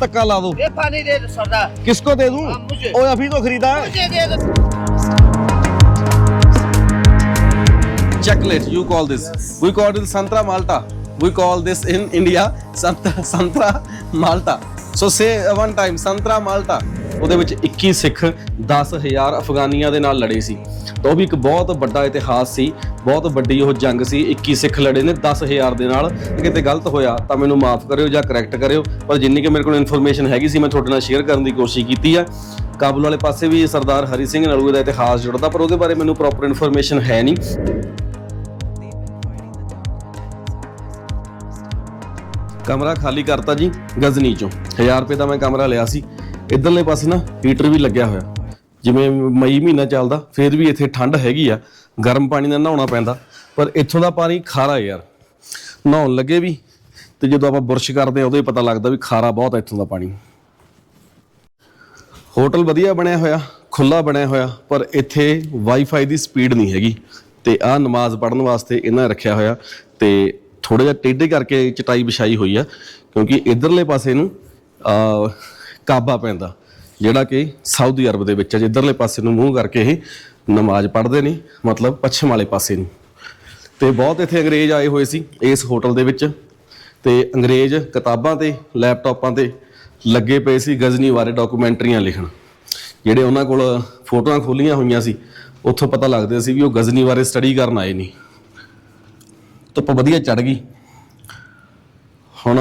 धक्का ला दो ये पानी दे दो सरदार किसको दे दूं हाँ, मुझे। ओए अभी तो खरीदा है मुझे दे दो chocolate you call this we call it santra malta we call this in india santra santra malta so say one time santra malta ਉਹਦੇ ਵਿੱਚ 21 ਸਿੱਖ 10000 ਅਫਗਾਨੀਆਂ ਦੇ ਨਾਲ ਲੜੇ ਸੀ ਤਾਂ ਉਹ ਵੀ ਇੱਕ ਬਹੁਤ ਵੱਡਾ ਇਤਿਹਾਸ ਸੀ, ਬਹੁਤ ਵੱਡੀ ਉਹ ਜੰਗ ਸੀ 21 ਸਿੱਖ ਲੜੇ ਨੇ 10000 ਦੇ ਨਾਲ। ਕਿਤੇ ਗਲਤ ਹੋਇਆ ਤਾਂ ਮੈਨੂੰ ਮਾਫ ਕਰਿਓ ਜਾਂ ਕਰੈਕਟ ਕਰਿਓ, ਪਰ ਜਿੰਨੀ ਕਿ ਮੇਰੇ ਕੋਲ ਇਨਫੋਰਮੇਸ਼ਨ ਹੈਗੀ ਸੀ, ਮੈਂ ਤੁਹਾਡੇ ਨਾਲ ਸ਼ੇਅਰ ਕਰਨ ਦੀ ਕੋਸ਼ਿਸ਼ ਕੀਤੀ ਆ। ਕਾਬਲ ਵਾਲੇ ਪਾਸੇ ਵੀ ਸਰਦਾਰ ਹਰੀ ਸਿੰਘ ਨਲੂਏ ਦਾ ਇਤਿਹਾਸ ਜੁੜਦਾ, ਪਰ ਉਹਦੇ ਬਾਰੇ ਮੈਨੂੰ ਪ੍ਰੋਪਰ ਇਨਫੋਰਮੇਸ਼ਨ ਹੈ ਨਹੀਂ। ਕਮਰਾ ਖਾਲੀ ਕਰਤਾ ਜੀ, ਗਜ਼ਨੀ ਚੋਂ। 1000 ਰੁਪਏ ਦਾ ਮੈਂ ਕਮਰਾ ਲਿਆ ਸੀ। ਇਧਰਲੇ ਪਾਸੇ ਨਾ ਹੀਟਰ ਵੀ ਲੱਗਿਆ ਹੋਇਆ। ਜਿਵੇਂ ਮਈ ਮਹੀਨਾ ਚੱਲਦਾ, ਫਿਰ ਵੀ ਇੱਥੇ ਠੰਡ ਹੈਗੀ ਆ, ਗਰਮ ਪਾਣੀ ਨਾਲ ਨਹਾਉਣਾ ਪੈਂਦਾ, ਪਰ ਇੱਥੋਂ ਦਾ ਪਾਣੀ ਖਾਰਾ ਯਾਰ। ਨਹਾਉਣ ਲੱਗੇ ਵੀ, ਤੇ ਜਦੋਂ ਆਪਾਂ ਬੁਰਸ਼ ਕਰਦੇ ਆ ਉਦੋਂ ਹੀ ਪਤਾ ਲੱਗਦਾ ਵੀ ਖਾਰਾ ਬਹੁਤ ਇੱਥੋਂ ਦਾ ਪਾਣੀ। ਹੋਟਲ ਵਧੀਆ ਬਣਿਆ ਹੋਇਆ ਖੁੱਲਾ ਬਣਿਆ ਹੋਇਆ, ਪਰ ਇੱਥੇ ਵਾਈਫਾਈ ਦੀ ਸਪੀਡ ਨਹੀਂ ਹੈਗੀ। ਤੇ ਆਹ ਨਮਾਜ਼ ਪੜ੍ਹਨ ਵਾਸਤੇ ਇਹਨਾਂ ਰੱਖਿਆ ਹੋਇਆ, ਤੇ ਥੋੜਾ ਜਿਹਾ ਟੇਢੇ ਕਰਕੇ ਚਟਾਈ ਵਿਛਾਈ ਹੋਈ ਆ, ਕਿਉਂਕਿ ਇਧਰਲੇ ਪਾਸੇ ਨੂੰ ਕਾਬਾ ਪੈਂਦਾ। ਜਿਹੜਾ ਕਿ ਸਾਊਦੀ ਅਰਬ ਦੇ ਵਿੱਚ ਹੈ, ਜਿੱਧਰਲੇ ਪਾਸੇ ਨੂੰ ਮੂੰਹ ਕਰਕੇ ਇਹ ਨਮਾਜ਼ ਪੜ੍ਹਦੇ ਨੇ, ਮਤਲਬ ਪੱਛਮ ਵਾਲੇ ਪਾਸੇ ਨੂੰ। ਤੇ ਬਹੁਤ ਇੱਥੇ ਅੰਗਰੇਜ਼ ਆਏ ਹੋਏ ਸੀ ਇਸ ਹੋਟਲ ਦੇ ਵਿੱਚ। ਤੇ ਅੰਗਰੇਜ਼ ਕਿਤਾਬਾਂ ਤੇ, ਲੈਪਟਾਪਾਂ ਤੇ ਲੱਗੇ ਪਏ ਸੀ ਗਜ਼ਨੀ ਬਾਰੇ ਡਾਕੂਮੈਂਟਰੀਆਂ ਲਿਖਣ। ਜਿਹੜੇ ਉਹਨਾਂ ਕੋਲ ਫੋਟੋਆਂ ਖੋਲੀਆਂ ਹੋਈਆਂ ਸੀ, ਉੱਥੋਂ ਪਤਾ ਲੱਗਦਾ ਸੀ ਵੀ ਉਹ ਗਜ਼ਨੀ ਬਾਰੇ ਸਟੱਡੀ ਕਰਨ ਆਏ ਨਹੀਂ ਧੁੱਪ ਵਧੀਆ ਚੜ ਗਈ। ਹੁਣ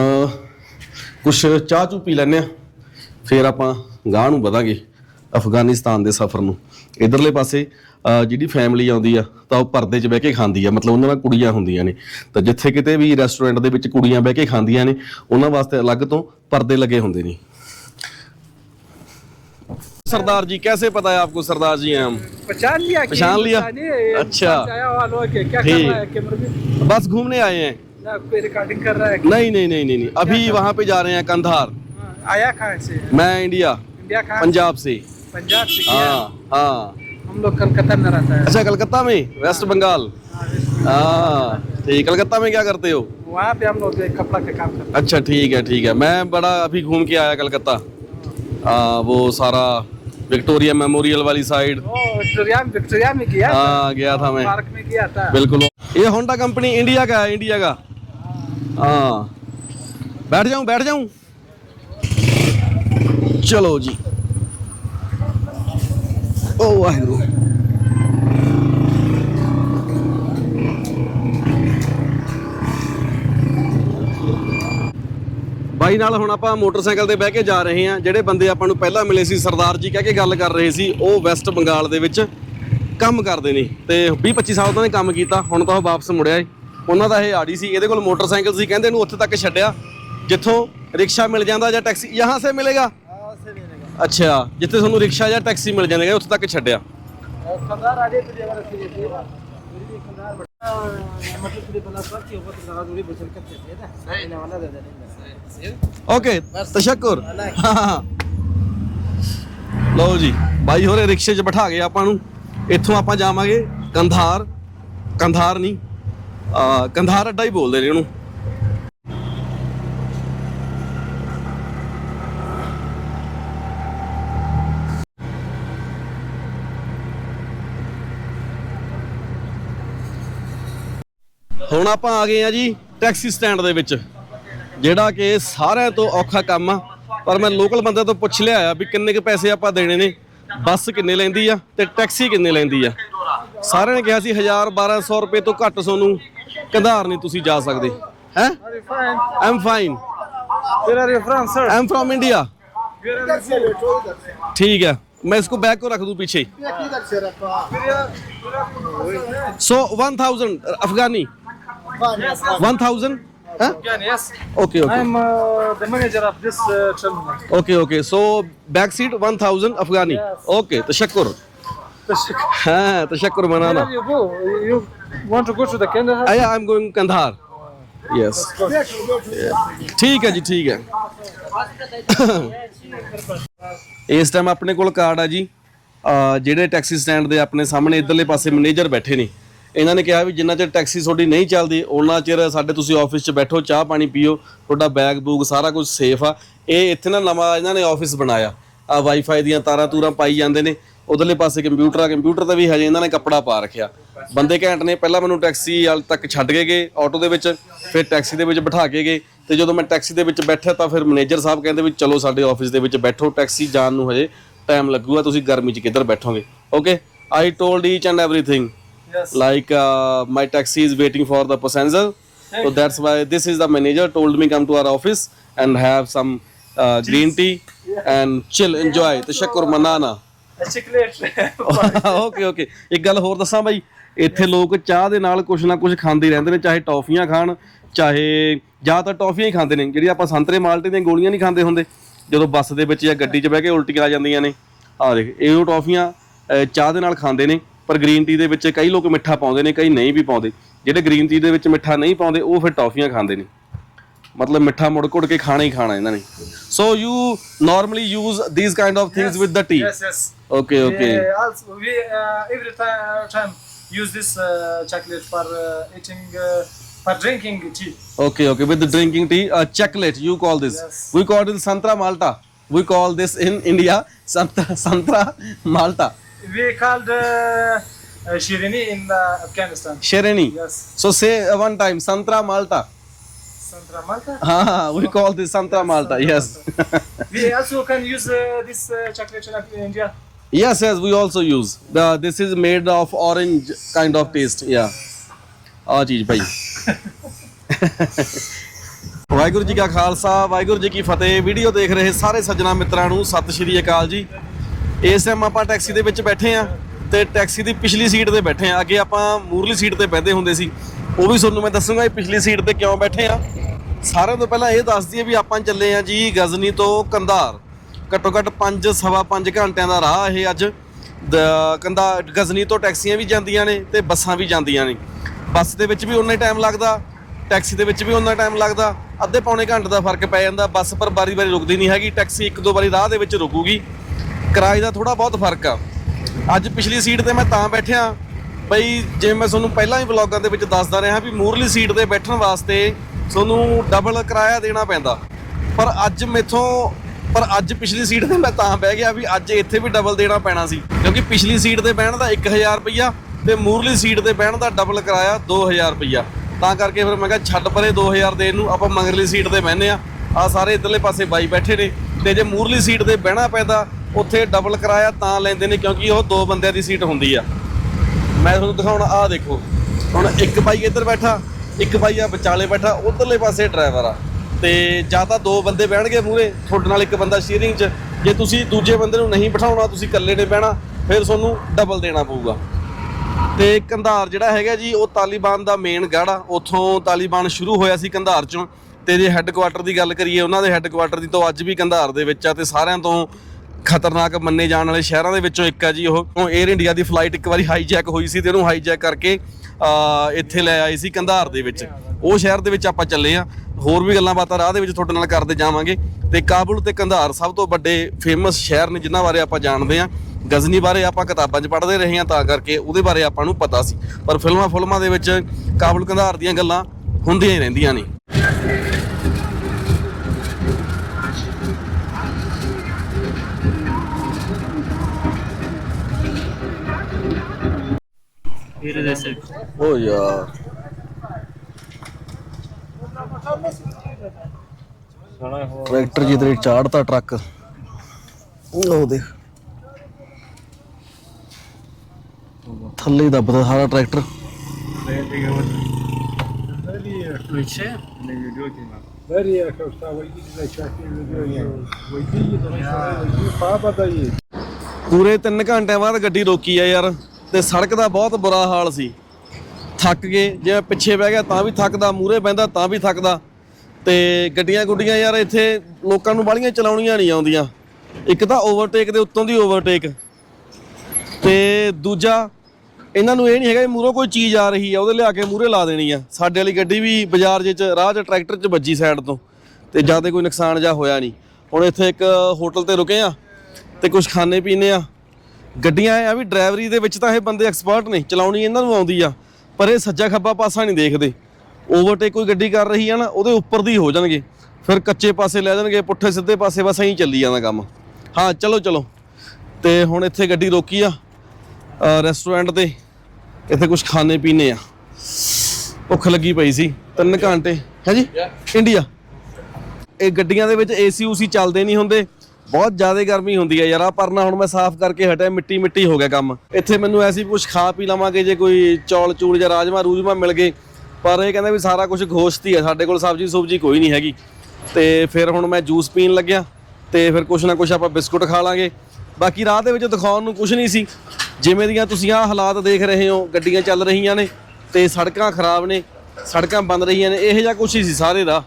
ਕੁਛ ਚਾਹ ਚੂ ਪੀ ਲੈਂਦੇ ਆ ਫਿਰ ਆਪਾਂ ਗਾਂਹ ਨੂੰ ਵਧਾਂਗੇ ਅਫਗਾਨਿਸਤਾਨ ਦੇ ਸਫ਼ਰ ਨੂੰ ਇਧਰਲੇ ਪਾਸੇ ਅਹ, ਜਿਹੜੀ ਫੈਮਿਲੀ ਆਉਂਦੀ ਆ ਤਾਂ ਉਹ ਪਰਦੇ 'ਚ ਬਹਿ ਕੇ ਖਾਂਦੀ ਆ ਮਤਲਬ ਉਹਨਾਂ ਨਾਲ ਕੁੜੀਆਂ ਹੁੰਦੀਆਂ ਨੇ ਤਾਂ ਜਿੱਥੇ ਕਿਤੇ ਵੀ ਰੈਸਟੋਰੈਂਟ ਦੇ ਵਿੱਚ ਕੁੜੀਆਂ ਬਹਿ ਕੇ ਖਾਂਦੀਆਂ ਨੇ ਉਹਨਾਂ ਵਾਸਤੇ ਅਲੱਗ ਤੋਂ ਪਰਦੇ ਲੱਗੇ ਹੁੰਦੇ ਨੇ सरदार जी कैसे पता है आपको सरदार जी हैं हम पहचान लिया कि पहचान लिया? हिंदुस्तानी है, ये अच्छा। हिंदुस्तान से आया हुआ लोग है, क्या कर ठीक। रहा है कैमरे में बस घूमने आए हैं ना कोई रिकॉर्डिंग कर रहा है नहीं नहीं नहीं नहीं, नहीं। अभी वहाँ पे जा रहे हैं कंधार हाँ, आया कहाँ से? मैं इंडिया। इंडिया कहाँ पंजाब से? पंजाब से हाँ हाँ। हम लोग कलकत्ता में रहता है। अच्छा कलकत्ता में? वेस्ट बंगाल हाँ ठीक। कलकत्ता में क्या करते हो? वहाँ पे हम लोग कपड़ा का काम करते अच्छा ठीक है ठीक है। मैं बड़ा अभी घूम के आया कलकत्ता। आ, वो सारा विक्टोरिया मेमोरियल वाली साइड विक्टोरिया विक्टोरिया में किया था? हाँ गया था मैं। पार्क में किया था? बिल्कुल। ये होंडा कंपनी इंडिया का है इंडिया का। हाँ। बैठ जाऊँ बैठ जाऊँ? ਚਲੋ ਜੀ। ਓ ਵਾਹਿਗੁਰੂ। ਬਾਈ, ਨਾਲ ਹੁਣ ਆਪਾਂ ਮੋਟਰਸਾਈਕਲ ਤੇ ਬਹਿ ਕੇ ਜਾ ਰਹੇ ਹਾਂ। ਜਿਹੜੇ ਬੰਦੇ ਆਪਾਂ ਨੂੰ ਪਹਿਲਾਂ ਮਿਲੇ ਸੀ, ਸਰਦਾਰ ਜੀ ਕਹਿ ਕੇ ਗੱਲ ਕਰ ਰਹੇ ਸੀ, ਉਹ ਵੈਸਟ ਬੰਗਾਲ ਦੇ ਵਿੱਚ ਕੰਮ ਕਰਦੇ ਨੇ। ਤੇ 20 25 ਸਾਲ ਉਹਨਾਂ ਨੇ ਕੰਮ ਕੀਤਾ, ਹੁਣ ਤਾਂ ਉਹ ਵਾਪਸ ਮੁੜਿਆ ਉਹਨਾਂ ਦਾ ਇਹ ਆੜੀ ਸੀ, ਇਹਦੇ ਕੋਲ ਮੋਟਰਸਾਈਕਲ ਸੀ, ਕਹਿੰਦੇ ਇਹਨੂੰ ਉੱਥੇ ਤੱਕ ਛੱਡਿਆ, ਜਿੱਥੋਂ ਰਿਕਸ਼ਾ ਮਿਲ ਜਾਂਦਾ ਜਾਂ ਟੈਕਸੀ, ਯਹਾਂ ਸੇ ਮਿਲੇਗਾ। ਅੱਛਾ ਜਿੱਥੇ ਤੁਹਾਨੂੰ ਰਿਕਸ਼ਾ ਜਾਂ ਟੈਕਸੀ ਮਿਲ ਜਾਂਦੇ ਉੱਥੇ ਤੱਕ ਛੱਡਿਆ खंदार आ जाए तुझे अगर अच्छी रहती है मेरी भी खंदार बड़ा मतलब तुझे बना सर कि ऊपर जरा दूरी बचल कर देती है ना सही वाला दे देने ਓਕੇ ਤਸ਼ੱਕੁਰ ਲਓ ਜੀ ਬਾਈ ਹੋਰੇ ਰਿਕਸ਼ੇ 'ਚ ਬਿਠਾ ਗਏ ਆਪਾਂ ਨੂੰ ਇੱਥੋਂ ਆਪਾਂ ਜਾਵਾਂਗੇ ਕੰਧਾਰ ਕੰਧਾਰ ਨਹੀਂ ਆ ਕੰਧਾਰ ਅੱਡਾ ਹੀ ਬੋਲਦੇ ਨੇ ਉਹਨੂੰ ਹੁਣ ਆਪਾਂ ਆ ਗਏ ਆ ਜੀ ਟੈਕਸੀ ਸਟੈਂਡ ਦੇ ਵਿੱਚ ਜਿਹੜਾ ਕਿ ਸਾਰਿਆਂ ਤੋਂ ਔਖਾ ਕੰਮ ਆ ਪਰ ਮੈਂ ਲੋਕਲ ਬੰਦੇ ਤੋਂ ਪੁੱਛ ਲਿਆ ਆ ਵੀ ਕਿੰਨੇ ਕੁ ਪੈਸੇ ਆਪਾਂ ਦੇਣੇ ਨੇ ਬੱਸ ਕਿੰਨੇ ਲੈਂਦੀ ਆ ਤੇ ਟੈਕਸੀ ਕਿੰਨੇ ਲੈਂਦੀ ਆ ਸਾਰਿਆਂ ਨੇ ਕਿਹਾ ਸੀ 1000 1200 ਰੁਪਏ ਤੋਂ ਘੱਟ ਤੁਹਾਨੂੰ ਕੰਧਾਰ ਨਹੀਂ ਤੁਸੀਂ ਜਾ ਸਕਦੇ ਹੈ I'm fine Where are you from, sir? I'm from India ठीक है मैं इसको बैग को रख दूं पीछे so one thousand Afghani 1000 Huh? Again, yes. Okay, okay. I'm uh, the manager of this uh, terminal. Okay, okay. So back seat 1000 Afghani. Yes. Okay, tashakkur. Tashakkur. Ha, tashakkur manana. Where you go? You want to go to the Kandahar? Ah, yeah, I'm going Kandahar. Yes. ਠੀਕ ਹੈ ਜੀ ਠੀਕ ਹੈ ਇਸ time ਆਪਣੇ ਕੋਲ card ਆ ਜੀ ਜਿਹੜੇ ਟੈਕਸੀ ਸਟੈਂਡ ਦੇ ਆਪਣੇ ਸਾਹਮਣੇ ਇਧਰਲੇ ਪਾਸੇ ਮੈਨੇਜਰ ਬੈਠੇ ਨੇ ਇਹਨਾਂ ਨੇ ਕਿਹਾ ਵੀ ਜਿੰਨਾ ਚਿਰ ਟੈਕਸੀ ਤੁਹਾਡੀ ਨਹੀਂ ਚੱਲਦੀ ਉਹਨਾਂ ਚਿਰ ਸਾਡੇ ਤੁਸੀਂ ਆਫਿਸ 'ਚ ਬੈਠੋ, ਚਾਹ ਪਾਣੀ ਪੀਓ, ਤੁਹਾਡਾ ਬੈਗ ਬੂਗ ਸਾਰਾ ਕੁਝ ਸੇਫ ਆ। ਇਹ ਇੱਥੇ ਨਾ ਨਵਾਂ ਇਹਨਾਂ ਨੇ ਆਫਿਸ ਬਣਾਇਆ। ਆ ਵਾਈਫਾਈ ਦੀਆਂ ਤਾਰਾਂ ਤੂਰਾਂ ਪਾਈ ਜਾਂਦੇ ਨੇ। ਉਧਰਲੇ ਪਾਸੇ ਕੰਪਿਊਟਰ ਆ ਕੰਪਿਊਟਰ ਤੇ ਵੀ ਹਜੇ ਇਹਨਾਂ ਨੇ ਕੱਪੜਾ ਪਾ ਰੱਖਿਆ। ਬੰਦੇ ਘੈਂਟ ਨੇ, ਪਹਿਲਾਂ ਮੈਨੂੰ ਟੈਕਸੀ ਵਾਲ ਤੱਕ ਛੱਡ ਕੇ ਗਏ ਆਟੋ ਦੇ ਵਿੱਚ, ਫਿਰ ਟੈਕਸੀ ਦੇ ਵਿੱਚ ਬਿਠਾ ਕੇ ਗਏ। ਤੇ ਜਦੋਂ ਮੈਂ ਟੈਕਸੀ ਦੇ ਵਿੱਚ ਬੈਠਿਆ ਤਾਂ ਫਿਰ ਮੈਨੇਜਰ ਸਾਹਿਬ ਕਹਿੰਦੇ ਵੀ ਚਲੋ ਸਾਡੇ ਆਫਿਸ ਦੇ ਵਿੱਚ ਬੈਠੋ, ਟੈਕਸੀ ਜਾਣ ਨੂੰ ਹਜੇ ਟਾਈਮ ਲੱਗੂਗਾ, ਤੁਸੀਂ ਗਰਮੀ 'ਚ ਕਿੱਧਰ ਬੈਠੋਗੇ? Okay I told each and everything Yes. like uh, my taxi is waiting for the passenger so that's why this is the manager told me come to our office and have some uh, green tea and chill enjoy tashakkur manana. Okay okay ਇੱਕ ਗੱਲ ਹੋਰ ਦੱਸਾਂ ਬਾਈ ਇੱਥੇ ਲੋਕ ਚਾਹ ਦੇ ਨਾਲ ਕੁਝ ਨਾ ਕੁਝ ਖਾਂਦੇ ਰਹਿੰਦੇ ਨੇ ਚਾਹੇ ਟੌਫੀਆਂ ਖਾਣ ਚਾਹੇ ਜ਼ਿਆਦਾਤਰ ਟੌਫੀਆਂ ਹੀ ਖਾਂਦੇ ਨੇ ਜਿਹੜੀ ਆਪਾਂ ਸੰਤਰੇ ਮਾਲਟੇ ਦੀਆਂ ਗੋਲੀਆਂ ਨਹੀਂ ਖਾਂਦੇ ਹੁੰਦੇ ਜਦੋਂ ਬੱਸ ਦੇ ਵਿੱਚ ਜਾਂ ਗੱਡੀ 'ਚ ਬਹਿ ਕੇ ਉਲਟੀਆਂ ਆ ਜਾਂਦੀਆਂ ਨੇ ਆਹ ਦੇਖ ਇਹ ਟੌਫੀਆਂ ਚਾਹ ਦੇ ਨਾਲ ਖਾਂਦੇ ਨੇ ਪਰ ਗ੍ਰੀਨ ਟੀ ਦੇ ਵਿੱਚ ਕਈ ਲੋਕ ਮਿੱਠਾ ਪਾਉਂਦੇ ਨੇ ਕਈ ਨਹੀਂ ਵੀ ਪਾਉਂਦੇ ਜਿਹੜੇ ਗ੍ਰੀਨ ਟੀ ਦੇ ਵਿੱਚ ਮਿੱਠਾ ਨਹੀਂ ਪਾਉਂਦੇ ਉਹ ਫਿਰ ਟੌਫੀਆਂ ਖਾਂਦੇ ਨੇ ਮਤਲਬ ਮਿੱਠਾ ਮੁੜ ਘੁੜ ਕੇ ਖਾਣਾ ਹੀ ਖਾਣਾ ਇਹਨਾਂ ਨੇ so you normally use these kind of things with the tea Yes, yes. Okay okay We also we uh, every time, time use this uh, chocolate for uh, eating uh, for drinking tea. Okay, okay. With the drinking tea, uh, chocolate. You call this. Yes. We call it Santra Malta. We call this in India Santra Santra Malta. We called uh, uh, shirini in uh, Afghanistan. Shereni. Yes, So say uh, one time Santra Malta. Santra Malta. Ha, we call this Santra Malta. Yes. We also can use uh, this uh, chocolate in India. yes, yes. We also use the. This is made of orange kind of taste. Yeah. ਆ ਚੀਜ਼ ਭਾਈ ਵਾਹਿਗੁਰੂ ਜੀ ਕਾ ਖਾਲਸਾ ਵਾਹਿਗੁਰੂ ਜੀ ਕੀ ਫਤਿਹ video ਦੇਖ ਰਹੇ ਸਾਰੇ ਸੱਜਣਾ ਮਿੱਤਰਾਂ ਨੂੰ ਸਤਿ ਸ਼੍ਰੀ ਅਕਾਲ ਜੀ ਇਸ ਟਾਈਮ ਆਪਾਂ ਟੈਕਸੀ ਦੇ ਵਿੱਚ ਬੈਠੇ ਆ ਤੇ ਟੈਕਸੀ ਦੀ ਪਿਛਲੀ ਸੀਟ ਤੇ ਬੈਠੇ ਆ ਅੱਗੇ ਆਪਾਂ ਮੂਰਲੀ ਸੀਟ ਤੇ ਬੈਠੇ ਹੁੰਦੇ ਸੀ। ਉਹ ਵੀ ਤੁਹਾਨੂੰ ਮੈਂ ਦੱਸੂਗਾ ਇਹ ਪਿਛਲੀ ਸੀਟ ਤੇ ਕਿਉਂ ਬੈਠੇ ਆ ਸਾਰਿਆਂ ਤੋਂ ਪਹਿਲਾਂ ਇਹ ਦੱਸ ਦਈਏ ਵੀ ਆਪਾਂ ਚੱਲੇ ਆ ਜੀ ਗਜ਼ਨੀ ਤੋਂ ਕੰਧਾਰ। ਘੱਟੋ ਘੱਟ 5 ਸਵਾ 5 ਘੰਟਿਆਂ ਦਾ ਰਾਹ ਇਹ ਅੱਜ। ਦ- ਕੰਧਾ, ਗਜ਼ਨੀ ਤੋਂ ਟੈਕਸੀਆਂ ਵੀ ਜਾਂਦੀਆਂ ਨੇ ਤੇ ਬੱਸਾਂ ਵੀ ਜਾਂਦੀਆਂ ਨੇ। ਬੱਸ ਦੇ ਵਿੱਚ ਵੀ ਉਨਾ ਹੀ ਟਾਈਮ ਲੱਗਦਾ ਟੈਕਸੀ ਦੇ ਵਿੱਚ ਵੀ ਉਨਾ ਟਾਈਮ ਲੱਗਦਾ। ਅੱਧੇ ਪੌਣੇ ਘੰਟੇ ਦਾ ਫ਼ਰਕ ਪੈ ਜਾਂਦਾ। ਬੱਸ ਪਰ ਵਾਰੀ-ਵਾਰੀ ਰੁਕਦੀ ਨਹੀਂ ਹੈਗੀ। ਟੈਕਸੀ ਇੱਕ ਦੋ ਵਾਰੀ ਰਾਹ ਦੇ ਵਿੱਚ ਰੁਕੂਗੀ। ਕਿਰਾਏ ਦਾ ਥੋੜਾ ਬਹੁਤ ਫ਼ਰਕ ਆ। ਅੱਜ ਪਿਛਲੀ ਸੀਟ ਤੇ ਮੈਂ ਤਾਂ ਬੈਠਿਆ। ਬਈ ਜੇ ਮੈਂ ਤੁਹਾਨੂੰ ਪਹਿਲਾਂ ਹੀ ਵਲੌਗਾਂ ਦੇ ਵਿੱਚ ਦੱਸਦਾ ਰਿਹਾ ਵੀ ਮੂਰਲੀ ਸੀਟ ਤੇ ਬੈਠਣ ਵਾਸਤੇ ਤੁਹਾਨੂੰ ਡਬਲ ਕਿਰਾਇਆ ਦੇਣਾ ਪੈਂਦਾ। ਪਰ ਅੱਜ ਮੇਥੋਂ, ਪਰ ਅੱਜ ਪਿਛਲੀ ਸੀਟ ਤੇ ਮੈਂ ਤਾਂ ਬਹਿ ਗਿਆ ਵੀ ਅੱਜ ਇੱਥੇ ਵੀ ਡਬਲ ਦੇਣਾ ਪੈਣਾ ਸੀ। ਕਿਉਂਕਿ ਪਿਛਲੀ ਸੀਟ ਤੇ ਬਹਿਣ ਦਾ 1000 ਰੁਪਈਆ ਤੇ ਮੂਰਲੀ ਸੀਟ ਤੇ ਬਹਿਣ ਦਾ ਡਬਲ ਕਿਰਾਇਆ 2000 ਰੁਪਈਆ। ਤਾਂ ਕਰਕੇ ਫਿਰ ਮੈਂ ਕਿਹਾ ਛੱਡ ਪਰੇ 2000 ਦੇਣ ਨੂੰ ਆਪਾਂ ਮੰਗਰਲੀ ਸੀਟ ਤੇ ਬਹਿੰਦੇ ਆ। ਆ ਸਾਰੇ ਇਧਰਲੇ ਪਾਸੇ ਬਾਈ ਬੈਠੇ ਨੇ। ਤੇ ਜੇ ਮੂਰਲੀ ਸੀਟ ਤੇ ਬਹਿਣਾ ਪੈਂਦਾ ਉੱਥੇ ਡਬਲ ਕਿਰਾਇਆ ਤਾਂ ਲੈਂਦੇ ਨੇ ਕਿਉਂਕਿ ਉਹ ਦੋ ਬੰਦਿਆਂ ਦੀ ਸੀਟ ਹੁੰਦੀ ਆ। ਮੈਂ ਤੁਹਾਨੂੰ ਦਿਖਾਉਣਾ, ਆਹ ਦੇਖੋ। ਹੁਣ ਇੱਕ ਬਾਈ ਇੱਧਰ ਬੈਠਾ, ਇੱਕ ਬਾਈ ਆ ਵਿਚਾਲੇ ਬੈਠਾ, ਉਧਰਲੇ ਪਾਸੇ ਡਰਾਈਵਰ ਆ। ਤੇ ਜਾਂ ਤਾਂ ਦੋ ਬੰਦੇ ਬਹਿਣਗੇ ਮੂਰੇ ਤੁਹਾਡੇ ਨਾਲ ਇੱਕ ਬੰਦਾ ਸ਼ੀਅਰਿੰਗ 'ਚ। ਜੇ ਤੁਸੀਂ ਦੂਜੇ ਬੰਦੇ ਨੂੰ ਨਹੀਂ ਬਿਠਾਉਣਾ, ਤੁਸੀਂ ਇਕੱਲੇ ਨੇ ਬਹਿਣਾ, ਫਿਰ ਤੁਹਾਨੂੰ ਡਬਲ ਦੇਣਾ ਪਊਗਾ। ਤੇ ਕੰਧਾਰ ਜਿਹੜਾ ਹੈਗਾ ਜੀ, ਉਹ ਤਾਲਿਬਾਨ ਦਾ ਮੇਨ ਗੜ ਆ। ਉੱਥੋਂ ਤਾਲਿਬਾਨ ਸ਼ੁਰੂ ਹੋਇਆ ਸੀ ਕੰਧਾਰ ਚੋਂ। ਤੇ ਜੇ ਹੈੱਡਕੁਆਟਰ ਦੀ ਗੱਲ ਕਰੀਏ, ਉਹਨਾਂ ਦੇ ਹੈੱਡਕੁਆਟਰ ਦੀ ਤਾਂ ਅੱਜ ਵੀ ਕੰਧਾਰ ਦੇ ਵਿੱਚ ਆ ਤੇ ਸਾਰਿਆਂ ਤੋਂ ਖਤਰਨਾਕ ਮੰਨੇ ਜਾਣ ਵਾਲੇ ਸ਼ਹਿਰਾਂ ਦੇ ਵਿੱਚੋਂ ਇੱਕ ਆ ਜੀ, ਉਹ ਉਹ 에ਅਰ ਇੰਡੀਆ ਦੀ ਫਲਾਈਟ ਇੱਕ ਵਾਰੀ ਹਾਈਜੈਕ ਹੋਈ ਸੀ ਤੇ ਉਹਨੂੰ ਹਾਈਜੈਕ ਕਰਕੇ ਇੱਥੇ ਲੈ ਆਏ ਸੀ ਕੰਧਾਰ ਦੇ ਵਿੱਚ। ਉਹ ਸ਼ਹਿਰ ਦੇ ਵਿੱਚ ਆਪਾਂ ਚੱਲੇ ਆ ਹੋਰ ਵੀ ਗੱਲਾਂ ਬਾਤਾਂ ਰਾਹ ਦੇ ਵਿੱਚ ਤੁਹਾਡੇ ਨਾਲ ਕਰਦੇ ਜਾਵਾਂਗੇ। ਤੇ ਕਾਬੁਲ ਤੇ ਕੰਧਾਰ ਸਭ ਤੋਂ ਵੱਡੇ ਫੇਮਸ ਸ਼ਹਿਰ ਨੇ ਜਿਨ੍ਹਾਂ ਬਾਰੇ ਆਪਾਂ ਜਾਣਦੇ ਆ ਗਜ਼ਨੀ ਬਾਰੇ ਆਪਾਂ ਕਿਤਾਬਾਂ 'ਚ ਪੜ੍ਹਦੇ ਰਹੇ ਹਾਂ, ਤਾਂ ਕਰਕੇ ਉਹਦੇ ਬਾਰੇ ਆਪਾਂ ਨੂੰ ਪਤਾ ਸੀ। ਪਰ ਫਿਲਮਾਂ ਫੁਲਮਾਂ ਦੇ ਵਿੱਚ ਕਾਬੁਲ ਕੰਧਾਰ ਦੀਆਂ ਗੱਲਾਂ ਹੁੰਦੀਆਂ ਹੀ ਰਹਿੰਦੀਆਂ ਨੇ। ਓ ਯਾਰ ਟਰੈਕਟਰ ਜਿੱਧਰੇ ਚਾੜਤਾ ਟਰੱਕ ਉਹ ਦੇਖ ਥੱਲੇ ਹੀ ਦੱਬਦਾ ਸਾਰਾ ਟਰੈਕਟਰ Very хорошо, войдите за чашкой видео. Войдите, войдите, папа дает. ਪੂਰੇ 3 ਘੰਟਿਆਂ ਬਾਅਦ ਗੱਡੀ ਰੋਕੀ ਆ ਯਾਰ ਤੇ ਸੜਕ ਦਾ ਬਹੁਤ ਬੁਰਾ ਹਾਲ ਸੀ। ਥੱਕ ਗਏ ਜਿਵੇਂ ਪਿੱਛੇ ਬਹਿ ਗਿਆ ਤਾਂ ਵੀ ਥੱਕਦਾ ਮੂਰੇ ਬਹਿੰਦਾ ਤਾਂ ਵੀ ਥੱਕਦਾ। ਤੇ ਗੱਡੀਆਂ ਗੁੱਡੀਆਂ ਯਾਰ ਇੱਥੇ ਲੋਕਾਂ ਨੂੰ ਬਾਲੀਆਂ ਚਲਾਉਣੀਆਂ ਨਹੀਂ ਆਉਂਦੀਆਂ। ਇੱਕ ਤਾਂ ਓਵਰਟੇਕ ਦੇ ਉੱਤੋਂ ਦੀ ਓਵਰਟੇਕ ਤੇ ਦੂਜਾ, ਇਹਨਾਂ ਨੂੰ ਇਹ ਨਹੀਂ ਹੈਗਾ ਵੀ ਮੂਹਰੋਂ ਕੋਈ ਚੀਜ਼ ਆ ਰਹੀ ਆ, ਉਹਦੇ ਲਿਆ ਕੇ ਮੂਹਰੇ ਲਾ ਦੇਣੀ ਆ। ਸਾਡੇ ਵਾਲੀ ਗੱਡੀ ਵੀ ਬਾਜ਼ਾਰ ਜੇ ਚ ਰਾਹ 'ਚ, ਟਰੈਕਟਰ 'ਚ ਵੱਜੀ ਸਾਈਡ ਤੋਂ। ਤੇ ਜ਼ਿਆਦਾ ਕੋਈ ਨੁਕਸਾਨ ਜਾਂ ਹੋਇਆ ਨਹੀਂ। ਹੁਣ ਇੱਥੇ ਇੱਕ ਹੋਟਲ ਤੇ ਰੁਕੇ ਆ, ਤੇ ਕੁਝ ਖਾਣੇ ਪੀਣੇ ਆ। ਗੱਡੀਆਂ ਆ ਵੀ ਡਰਾਈਵਰੀ ਦੇ ਵਿੱਚ ਤਾਂ ਇਹ ਬੰਦੇ ਐਕਸਪਰਟ ਨੇ ਚਲਾਉਣੀ ਇਹਨਾਂ ਨੂੰ ਆਉਂਦੀ ਆ ਪਰ ਇਹ ਸੱਜਾ ਖੱਬਾ ਪਾਸਾ ਨਹੀਂ ਦੇਖਦੇ। ਓਵਰਟੇਕ ਕੋਈ ਗੱਡੀ ਕਰ ਰਹੀ ਆ ਨਾ ਉਹਦੇ ਉੱਪਰ ਦੀ ਹੋ ਜਾਣਗੇ। ਫਿਰ ਕੱਚੇ ਪਾਸੇ ਲੈ ਜਾਣਗੇ ਪੁੱਠੇ ਸਿੱਧੇ ਪਾਸੇ ਬਸ ਐਂ ਚੱਲੀ ਜਾਂਦਾ ਕੰਮ। ਹਾਂ ਚਲੋ ਚਲੋ। ਤੇ ਹੁਣ ਇੱਥੇ ਗੱਡੀ ਰੋਕੀ ਆ ਰੈਸਟੋਰੈਂਟ ਤੇ। ਇੱਥੇ ਕੁਝ ਖਾਣੇ ਪੀਣੇ ਆ। ਭੁੱਖ ਲੱਗੀ ਪਈ ਸੀ 3 ਘੰਟੇ। ਹੈ ਜੀ? ਇੰਡੀਆ ਇਹ ਗੱਡੀਆਂ ਦੇ ਵਿੱਚ ਏਸੀ ਉਸੀ ਚੱਲਦੇ ਨਹੀਂ ਹੁੰਦੇ। ਬਹੁਤ ਜ਼ਿਆਦਾ ਗਰਮੀ ਹੁੰਦੀ ਹੈ ਯਾਰ ਆ ਪਰਨਾ ਹੁਣ ਮੈਂ ਸਾਫ਼ ਕਰਕੇ ਹਟਿਆ, ਮਿੱਟੀ ਮਿੱਟੀ ਹੋ ਗਿਆ ਕੰਮ। ਇੱਥੇ ਮੈਨੂੰ ਐਸੀ ਕੁਝ ਖਾ ਪੀ ਲਵਾਂਗੇ ਜੇ ਕੋਈ ਚੌਲ ਚੂੜ ਜਾਂ ਰਾਜਮਾ ਰੂਜਮਾ ਮਿਲ ਗਏ। ਪਰ ਇਹ ਕਹਿੰਦਾ ਵੀ ਸਾਰਾ ਕੁਝ ਘੋਸ਼ਤੀ ਹੈ ਸਾਡੇ ਕੋਲ ਸਬਜ਼ੀ ਸੁਬਜੀ ਕੋਈ ਨਹੀਂ ਹੈਗੀ। ਤੇ ਫਿਰ ਹੁਣ ਮੈਂ ਜੂਸ ਪੀਣ ਲੱਗਿਆ, ਤੇ ਫਿਰ ਕੁਛ ਨਾ ਕੁਛ ਆਪਾਂ ਬਿਸਕੁਟ ਖਾ ਲਾਂਗੇ। ਬਾਕੀ ਰਾਹ ਦੇ ਵਿੱਚ ਦਿਖਾਉਣ ਨੂੰ ਕੁਝ ਨਹੀਂ ਸੀ। ਜਿਵੇਂ ਦੀਆਂ ਤੁਸੀਂ ਆਹ ਹਾਲਾਤ ਦੇਖ ਰਹੇ ਹੋ, ਗੱਡੀਆਂ ਚੱਲ ਰਹੀਆਂ ਨੇ, ਤੇ ਸੜਕਾਂ ਖਰਾਬ ਨੇ, ਸੜਕਾਂ ਬੰਦ ਰਹੀਆਂ ਨੇ, ਇਹੋ ਜਿਹਾ ਕੁਛ ਹੀ ਸੀ ਸਾਰੇ ਦਾ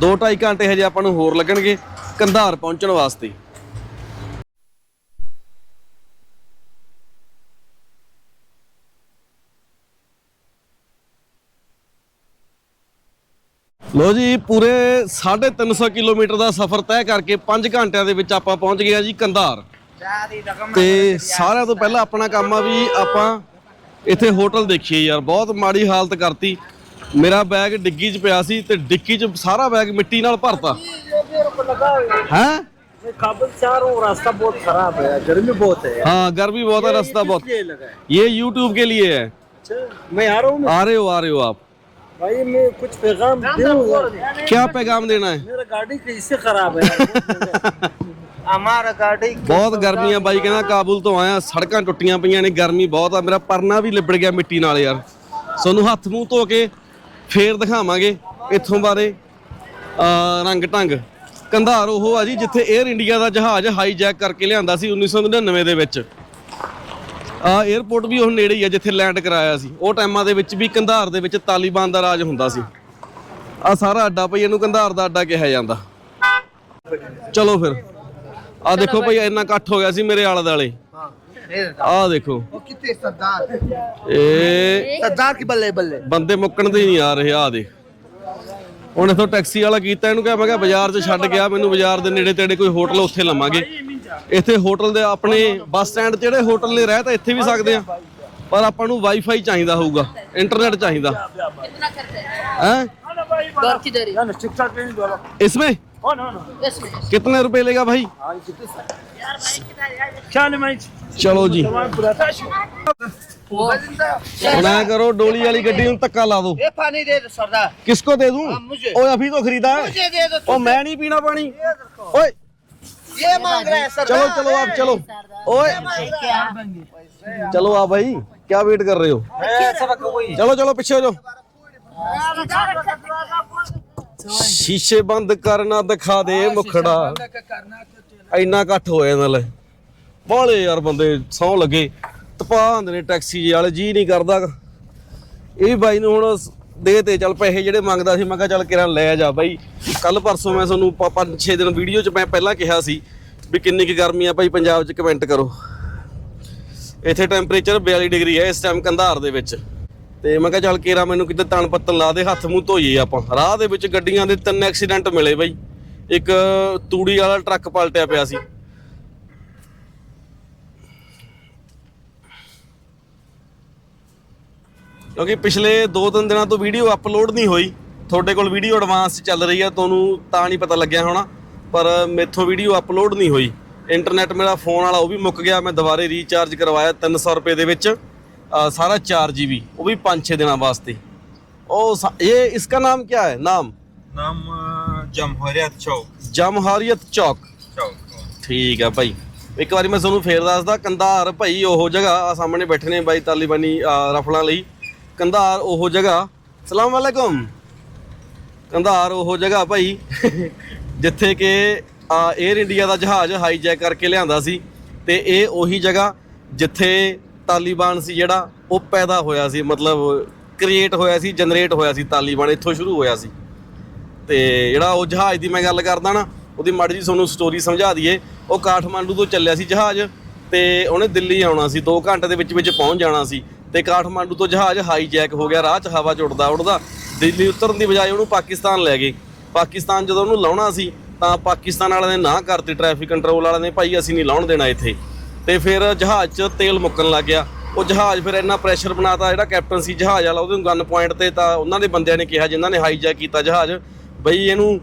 2.5 ਘੰਟੇ ਹਜੇ ਆਪਾਂ ਨੂੰ ਹੋਰ ਲੱਗਣਗੇ। ਕੰਧਾਰ ਪਹੁੰਚਣ ਵਾਸਤੇ। ਲੋ ਜੀ, ਪੂਰੇ 350 ਕਿਲੋਮੀਟਰ ਦਾ ਸਫ਼ਰ ਤੈਅ ਕਰਕੇ 5 ਘੰਟਿਆਂ ਦੇ ਵਿੱਚ ਆਪਾਂ ਪਹੁੰਚ ਗਏ ਆ ਜੀ ਕੰਧਾਰ। ਤੇ ਸਾਰਿਆਂ ਤੋਂ ਪਹਿਲਾਂ ਆਪਣਾ ਕੰਮ ਆ ਵੀ ਆਪਾਂ ਇੱਥੇ ਹੋਟਲ ਦੇਖੀਏ ਯਾਰ, ਬਹੁਤ ਮਾੜੀ ਹਾਲਤ ਕਰਤੀ। ਮੇਰਾ ਬੈਗ ਡਿੱਗੀ 'ਚ ਪਿਆ ਸੀ ਤੇ ਡਿੱਗੀ 'ਚ ਸਾਰਾ ਬੈਗ ਮਿੱਟੀ ਨਾਲ ਭਰਤਾ। ਹੈ काबुल से आ रहा हूँ रास्ता बहुत खराब है गर्मी बहुत है हाँ गर्मी बहुत है रास्ता बहुत ये लगा है ये यूट्यूब के लिए है अच्छा, मैं आ रहा हूँ आ रहे हो आ रहे हो आप भाई मैं कुछ पैगाम दूँ क्या पैगाम देना है मेरा गाड़ी कैसे खराब है हमारा गाड़ी ਬਹੁਤ ਗਰਮੀ ਆ ਬਾਈ ਕਹਿੰਦਾ ਕਾਬੁਲ ਤੋਂ ਆਇਆ ਸੜਕਾਂ ਟੁੱਟੀਆਂ ਪਈਆਂ ਨੇ ਗਰਮੀ ਬਹੁਤ ਆ ਮੇਰਾ ਪਰਨਾ ਵੀ ਲਿਬੜ ਗਿਆ ਮਿੱਟੀ ਨਾਲ ਯਾਰ ਤੁਹਾਨੂੰ ਹੱਥ ਮੂੰਹ ਧੋ ਕੇ ਫੇਰ ਦਿਖਾਵਾਂਗੇ ਇੱਥੋਂ ਬਾਰੇ ਅਹ ਰੰਗ ਢੰਗ ਕੰਧਾਰ ਉਹ ਆ ਜੀ ਜਿੱਥੇ 에ਅਰ ਇੰਡੀਆ ਦਾ ਜਹਾਜ਼ ਹਾਈਜੈਕ ਕਰਕੇ ਲਿਆਂਦਾ ਸੀ 1999 ਦੇ ਵਿੱਚ। ਆ 에어ਪੋਰਟ ਵੀ ਉਹ ਨੇੜੇ ਹੀ ਆ ਜਿੱਥੇ ਲੈਂਡ ਕਰਾਇਆ ਸੀ। ਉਹ ਟਾਈਮਾਂ ਦੇ ਵਿੱਚ ਵੀ ਕੰਧਾਰ ਦੇ ਵਿੱਚ ਤਾਲਿਬਾਨ ਦਾ ਰਾਜ ਹੁੰਦਾ ਸੀ। ਆ ਸਾਰਾ ਅੱਡਾ ਭਈ ਇਹਨੂੰ ਕੰਧਾਰ ਦਾ ਅੱਡਾ ਕਿਹਾ ਜਾਂਦਾ। ਚਲੋ ਫਿਰ। ਆ ਦੇਖੋ ਭਈ ਇੰਨਾ ਇਕੱਠ ਹੋ ਗਿਆ ਸੀ ਮੇਰੇ ਆਲੇ ਦਾਲੇ ਆ ਦੇਖੋ। ਉਹ ਕਿੱਥੇ? ਸਰਦਾਰ। ਇਹ ਸਰਦਾਰ ਕੀ ਬੱਲੇ ਬੱਲੇ? ਬੰਦੇ ਮੁੱਕਣ ਦੇ ਨਹੀਂ ਆ ਰਹੇ ਆ ਦੇਖ। ਹੁਣ ਇਥੋਂ ਟੈਕਸੀ ਵਾਲਾ ਕੀਤਾ ਇਹਨੂੰ ਕਿਹਾ ਮੈਂ ਕਿਹਾ ਬਾਜ਼ਾਰ 'ਚ ਛੱਡ ਗਿਆ ਮੈਨੂੰ ਬਾਜ਼ਾਰ ਦੇ ਨੇੜੇ ਤੇੜੇ ਕੋਈ ਹੋਟਲ ਉੱਥੇ ਲਵਾਂਗੇ ਇੱਥੇ ਹੋਟਲ ਦੇ ਆਪਣੇ ਬੱਸ ਸਟੈਂਡ 'ਚ ਜਿਹੜੇ ਹੋਟਲ ਨੇ ਰਹਿ ਤਾਂ ਇੱਥੇ ਵੀ ਸਕਦੇ ਆ ਪਰ ਆਪਾਂ ਨੂੰ ਵਾਈਫਾਈ ਚਾਹੀਦਾ ਹੋਊਗਾ ਇੰਟਰਨੈਟ ਚਾਹੀਦਾ ਹੈ दौर किधर है ना ठीक ठाक नहीं बोलो इसमें ओ नो नो दस मिनट कितने रुपए लेगा भाई हाँ कितने क्या नहीं मैं ਚਲੋ ਜੀ पूरा वो ਹੁਣ ਐਂ ਕਰੋ ਡੋਲੀ ਵਾਲੀ ਗੱਡੀ ਨੂੰ ਧੱਕਾ ਲਾ ਦਿਓ ये पानी दे दो सरदार किसको दे दूं मुझे। ओए अभी तो खरीदा है मुझे दे दो ओ मैं नहीं पीना पानी ओए ये मांग रहा है चलो सरदार चलो आप चलो ओए चलो आप भाई क्या वेट कर रहे हो चलो चलो पीछे हो जाओ ਸ਼ੀਸ਼ੇ ਬੰਦ ਕਰਨਾ ਦਿਖਾ ਦੇ ਮੁਖੜਾ। ਇੰਨਾ ਇਕੱਠ ਹੋ ਜਾਂਦਾ ਲੈ ਬਾਹਲੇ ਯਾਰ ਬੰਦੇ ਸੌ ਲੱਗੇ। ਤਪਾ ਨੇ ਟੈਕਸੀ ਵਾਲੇ ਜੀ ਨਹੀਂ ਕਰਦਾ। ਇਹ ਬਾਈ ਨੂੰ ਹੁਣ ਦੇ ਤੇ ਚੱਲ ਪੈਸੇ ਜਿਹੜੇ ਮੰਗਦਾ ਸੀ ਮੈਂ ਕਿਹਾ ਚੱਲ ਕਿਰਾਂ ਲੈ ਜਾ ਬਾਈ। ਕੱਲ ਪਰਸੋਂ ਮੈਂ ਤੁਹਾਨੂੰ 5-6 ਦਿਨ ਵੀਡੀਓ 'ਚ ਮੈਂ ਪਹਿਲਾਂ ਕਿਹਾ ਸੀ ਵੀ ਕਿੰਨੀ ਕੁ ਗਰਮੀ ਆ ਭਾਈ ਪੰਜਾਬ 'ਚ ਕਮੈਂਟ ਕਰੋ। ਇੱਥੇ ਟੈਂਪਰੇਚਰ 42 ਡਿਗਰੀ ਹੈ ਇਸ ਟਾਈਮ ਕੰਧਾਰ ਦੇ ਵਿੱਚ। ਤੇ ਮੈਂ ਕਿਹਾ ਚੱਲ ਕੇਰਾ ਮੈਨੂੰ ਕਿਤੇ ਤਣ ਪੱਤਨ ਲਾ ਦੇ, ਹੱਥ ਮੂੰਹ ਧੋਈਏ ਆਪਾਂ। ਰਾਹ ਦੇ ਵਿੱਚ ਗੱਡੀਆਂ ਦੇ ਤਿੰਨ ਐਕਸੀਡੈਂਟ ਮਿਲੇ ਬਈ। ਇੱਕ ਤੂੜੀ ਵਾਲਾ ਟਰੱਕ ਪਲਟਿਆ ਪਿਆ ਸੀ। ਕਿਉਂਕਿ ਪਿਛਲੇ 2-3 ਦਿਨਾਂ ਤੋਂ ਵੀਡੀਓ ਅਪਲੋਡ ਨਹੀਂ ਹੋਈ। ਤੁਹਾਡੇ ਕੋਲ ਵੀਡੀਓ ਐਡਵਾਂਸ ਚੱਲ ਰਹੀ ਆ, ਤੁਹਾਨੂੰ ਤਾਂ ਨਹੀਂ ਪਤਾ ਲੱਗਿਆ ਹੋਣਾ। ਪਰ ਮੇਥੋਂ ਵੀਡੀਓ ਅਪਲੋਡ ਨਹੀਂ ਹੋਈ। ਇੰਟਰਨੈਟ ਮੇਰਾ ਫੋਨ ਵਾਲਾ ਉਹ ਵੀ ਮੁੱਕ ਗਿਆ, ਮੈਂ ਦੁਬਾਰੇ ਰੀਚਾਰਜ ਕਰਵਾਇਆ 300 ਰੁਪਏ ਦੇ ਵਿੱਚ। ਸਾਰਾ चार जी बी वो भी पाँच छः दिनों वास्ते ओ सा- ये इसका नाम क्या है ਨਾਮ नाम अ, जमहरियत चौक ਜਮਹਾਰੀਅਤ ਚੌਕ। चौक ਠੀਕ ਆ ਭਾਈ। ਇੱਕ ਵਾਰੀ ਮੈਂ ਤੁਹਾਨੂੰ ਫੇਰ ਦੱਸਦਾ ਕੰਧਾਰ ਭਾਈ ਉਹ ਜਗ੍ਹਾ ਆ ਸਾਹਮਣੇ ਬੈਠੇ ਨੇ ਬਾਈ ਤਾਲਿਬਾਨੀ ਰਫਲਾਂ ਲਈ। ਕੰਧਾਰ ਉਹ ਜਗ੍ਹਾ ਸਲਾਮ ਅਲੈਕਮ। ਕੰਧਾਰ ਉਹ ਜਗ੍ਹਾ ਭਾਈ ਜਿੱਥੇ ਕਿ ਏਅਰ ਇੰਡੀਆ ਦਾ ਜਹਾਜ਼ ਹਾਈਜੈਕ ਕਰਕੇ ਲਿਆਂਦਾ ਸੀ। ਤੇ ਇਹ ਉਹੀ ਜਗ੍ਹਾ ਜਿੱਥੇ ਤਾਲਿਬਾਨ ਸੀ ਜਿਹੜਾ ਉਹ ਪੈਦਾ ਹੋਇਆ ਸੀ, ਮਤਲਬ ਕ੍ਰੀਏਟ ਹੋਇਆ ਸੀ ਜਨਰੇਟ ਹੋਇਆ ਸੀ ਤਾਲਿਬਾਨ, ਇੱਥੋਂ ਸ਼ੁਰੂ ਹੋਇਆ ਸੀ। ਤੇ ਜਿਹੜਾ ਉਹ ਜਹਾਜ਼ ਦੀ ਮੈਂ ਗੱਲ ਕਰਦਾ ਨਾ, ਉਹਦੀ ਮਾੜੀ ਜੀ ਤੁਹਾਨੂੰ ਸਟੋਰੀ ਸਮਝਾ ਦਈਏ। ਉਹ ਕਾਠਮਾਂਡੂ ਤੋਂ ਚੱਲਿਆ ਸੀ ਜਹਾਜ਼ ਤੇ ਉਹਨੇ ਦਿੱਲੀ ਆਉਣਾ ਸੀ 2 ਘੰਟੇ ਦੇ ਵਿੱਚ ਵਿੱਚ ਪਹੁੰਚ ਜਾਣਾ ਸੀ। ਤੇ ਕਾਠਮਾਂਡੂ ਤੋਂ ਜਹਾਜ਼ ਹਾਈਜੈਕ ਹੋ ਗਿਆ, ਰਾਹ 'ਚ ਹਵਾ 'ਚ ਉੱਡਦਾ ਉੱਡਦਾ ਦਿੱਲੀ ਉਤਰਨ ਦੀ ਬਜਾਏ ਉਹਨੂੰ ਪਾਕਿਸਤਾਨ ਲੈ ਗਏ। ਪਾਕਿਸਤਾਨ ਜਦੋਂ ਉਹਨੂੰ ਲਾਉਣਾ ਸੀ, ਤਾਂ ਪਾਕਿਸਤਾਨ ਵਾਲਿਆਂ ਨੇ ਨਾ ਕਰਤੀ ਟ੍ਰੈਫਿਕ ਕੰਟਰੋਲ ਵਾਲਿਆਂ ਨੇ, ਭਾਈ ਅਸੀਂ ਨਹੀਂ ਲਾਉਣ ਦੇਣਾ ਇੱਥੇ। ਤੇ ਫਿਰ ਜਹਾਜ਼ 'ਚ ਤੇਲ ਮੁੱਕਣ ਲੱਗ ਗਿਆ। ਉਹ ਜਹਾਜ਼ ਫਿਰ ਇੰਨਾ ਪ੍ਰੈਸ਼ਰ ਬਣਾਤਾ, ਜਿਹੜਾ ਕੈਪਟਨ ਸੀ ਜਹਾਜ਼ ਵਾਲਾ, ਉਹਦੇ ਨੂੰ ਗਨ ਪੁਆਇੰਟ ਤੇ ਤਾਂ ਉਹਨਾਂ ਦੇ ਬੰਦਿਆਂ ਨੇ ਕਿਹਾ, ਜਿਨ੍ਹਾਂ ਨੇ ਹਾਈਜੈਕ ਕੀਤਾ ਜਹਾਜ਼, ਬਈ ਇਹਨੂੰ